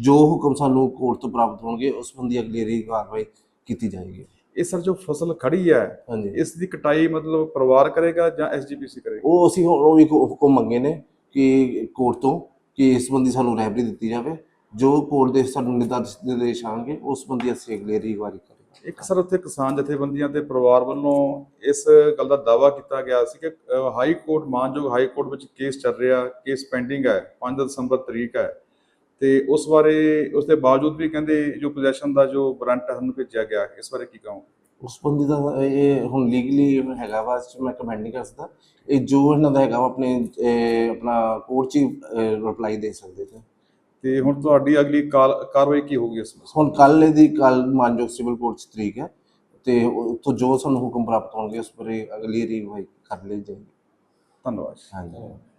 ਜੋ ਹੁਕਮ ਸਾਨੂੰ ਕੋਰਟ ਤੋਂ ਪ੍ਰਾਪਤ ਹੋਣਗੇ ਉਸ ਸੰਬੰਧੀ ਅਗਲੇਰੀ ਕਾਰਵਾਈ ਕੀਤੀ ਜਾਏਗੀ। ਇਹ ਸਰ ਜੋ ਫਸਲ ਖੜੀ ਹੈ ਹਾਂਜੀ। ਇਸ ਦੀ ਕਟਾਈ ਮਤਲਬ ਪਰਿਵਾਰ ਕਰੇਗਾ ਜਾਂ ਐਸਜੀਪੀਸੀ ਕਰੇਗਾ? ਉਹ ਅਸੀਂ ਹੁਣ ਉਹ ਵੀ ਹੁਕਮ ਮੰਗੇ ਨੇ ਕਿ ਕੋਰਟ ਤੋਂ ਕਿ ਇਸ ਸੰਬੰਧੀ ਸਾਨੂੰ ਰਹਿਬਰੀ ਦਿੱਤੀ ਜਾਵੇ, ਜੋ ਕੋਰਟ ਦੇ ਸਾਨੂੰ ਨਿਰਦੇਸ਼ ਨਿਰਦੇਸ਼ ਆਉਣਗੇ ਉਸ ਸੰਬੰਧੀ ਅਸੀਂ ਅਗਲੇ ਰਿਗਵਾਰੀ ਕਰਾਂਗੇ। ਇੱਕ ਸਰ, ਉੱਥੇ ਕਿਸਾਨ ਜਥੇਬੰਦੀਆਂ ਤੇ ਪਰਿਵਾਰ ਵੱਲੋਂ ਇਸ ਗੱਲ ਦਾ ਦਾਵਾ ਕੀਤਾ ਗਿਆ ਸੀ ਕਿ ਹਾਈ ਕੋਰਟ, ਮਾਨਯੋਗ ਹਾਈ ਕੋਰਟ ਵਿੱਚ ਕੇਸ ਚੱਲ ਰਿਹਾ, ਕੇਸ ਪੈਂਡਿੰਗ ਹੈ 5 ਦਸੰਬਰ ਤਰੀਕ ਹੈ। ਤੇ ਉਸ ਬਾਰੇ, ਉਸ ਦੇ ਬਾਵਜੂਦ ਵੀ ਕਹਿੰਦੇ ਜੋ ਪੋਜੀਸ਼ਨ ਦਾ ਜੋ ਵਾਰੰਟ ਹੈ ਸਾਨੂੰ ਭੇਜਿਆ ਗਿਆ, ਇਸ ਬਾਰੇ ਕੀ ਕਹੋ ਉਸ ਸੰਬੰਧੀ ਦਾ ਇਹ ਹੁਣ ਲੀਗਲੀ ਹੈਗਾ ਵਾ ਇਸ 'ਚ ਮੈਂ ਕਮੈਂਟ ਨਹੀਂ ਕਰ ਸਕਦਾ। ਇਹ ਜੋ ਇਹਨਾਂ ਦਾ ਹੈਗਾ ਵਾ ਆਪਣੇ ਅਹ, ਆਪਣਾ ਕੋਰਟ 'ਚ ਰਿਪਲਾਈ ਦੇ ਸਕਦੇ ਨੇ। ਤੇ ਹੁਣ ਤੁਹਾਡੀ ਅਗਲੀ ਕਾਲ- ਕਾਰਵਾਈ ਕੀ ਹੋਊਗੀ ਇਸ ਵਿੱਚ? ਹੁਣ ਕੱਲ੍ਹ ਦੀ ਕੱਲ ਮਾਨਯੋਗ ਸਿਵਲ ਕੋਰਟ 'ਚ ਤਰੀਕ ਹੈ। ਤੇ ਉੱਥੋਂ ਜੋ ਸਾਨੂੰ ਹੁਕਮ ਪ੍ਰਾਪਤ ਹੋਣਗੇ ਉਸ ਪਰ ਅਗਲੀ ਰਿਗਵਾਰੀ ਕਰ ਲਈ ਜਾਏਗੀ। ਧੰਨਵਾਦ ਹਾਂਜੀ।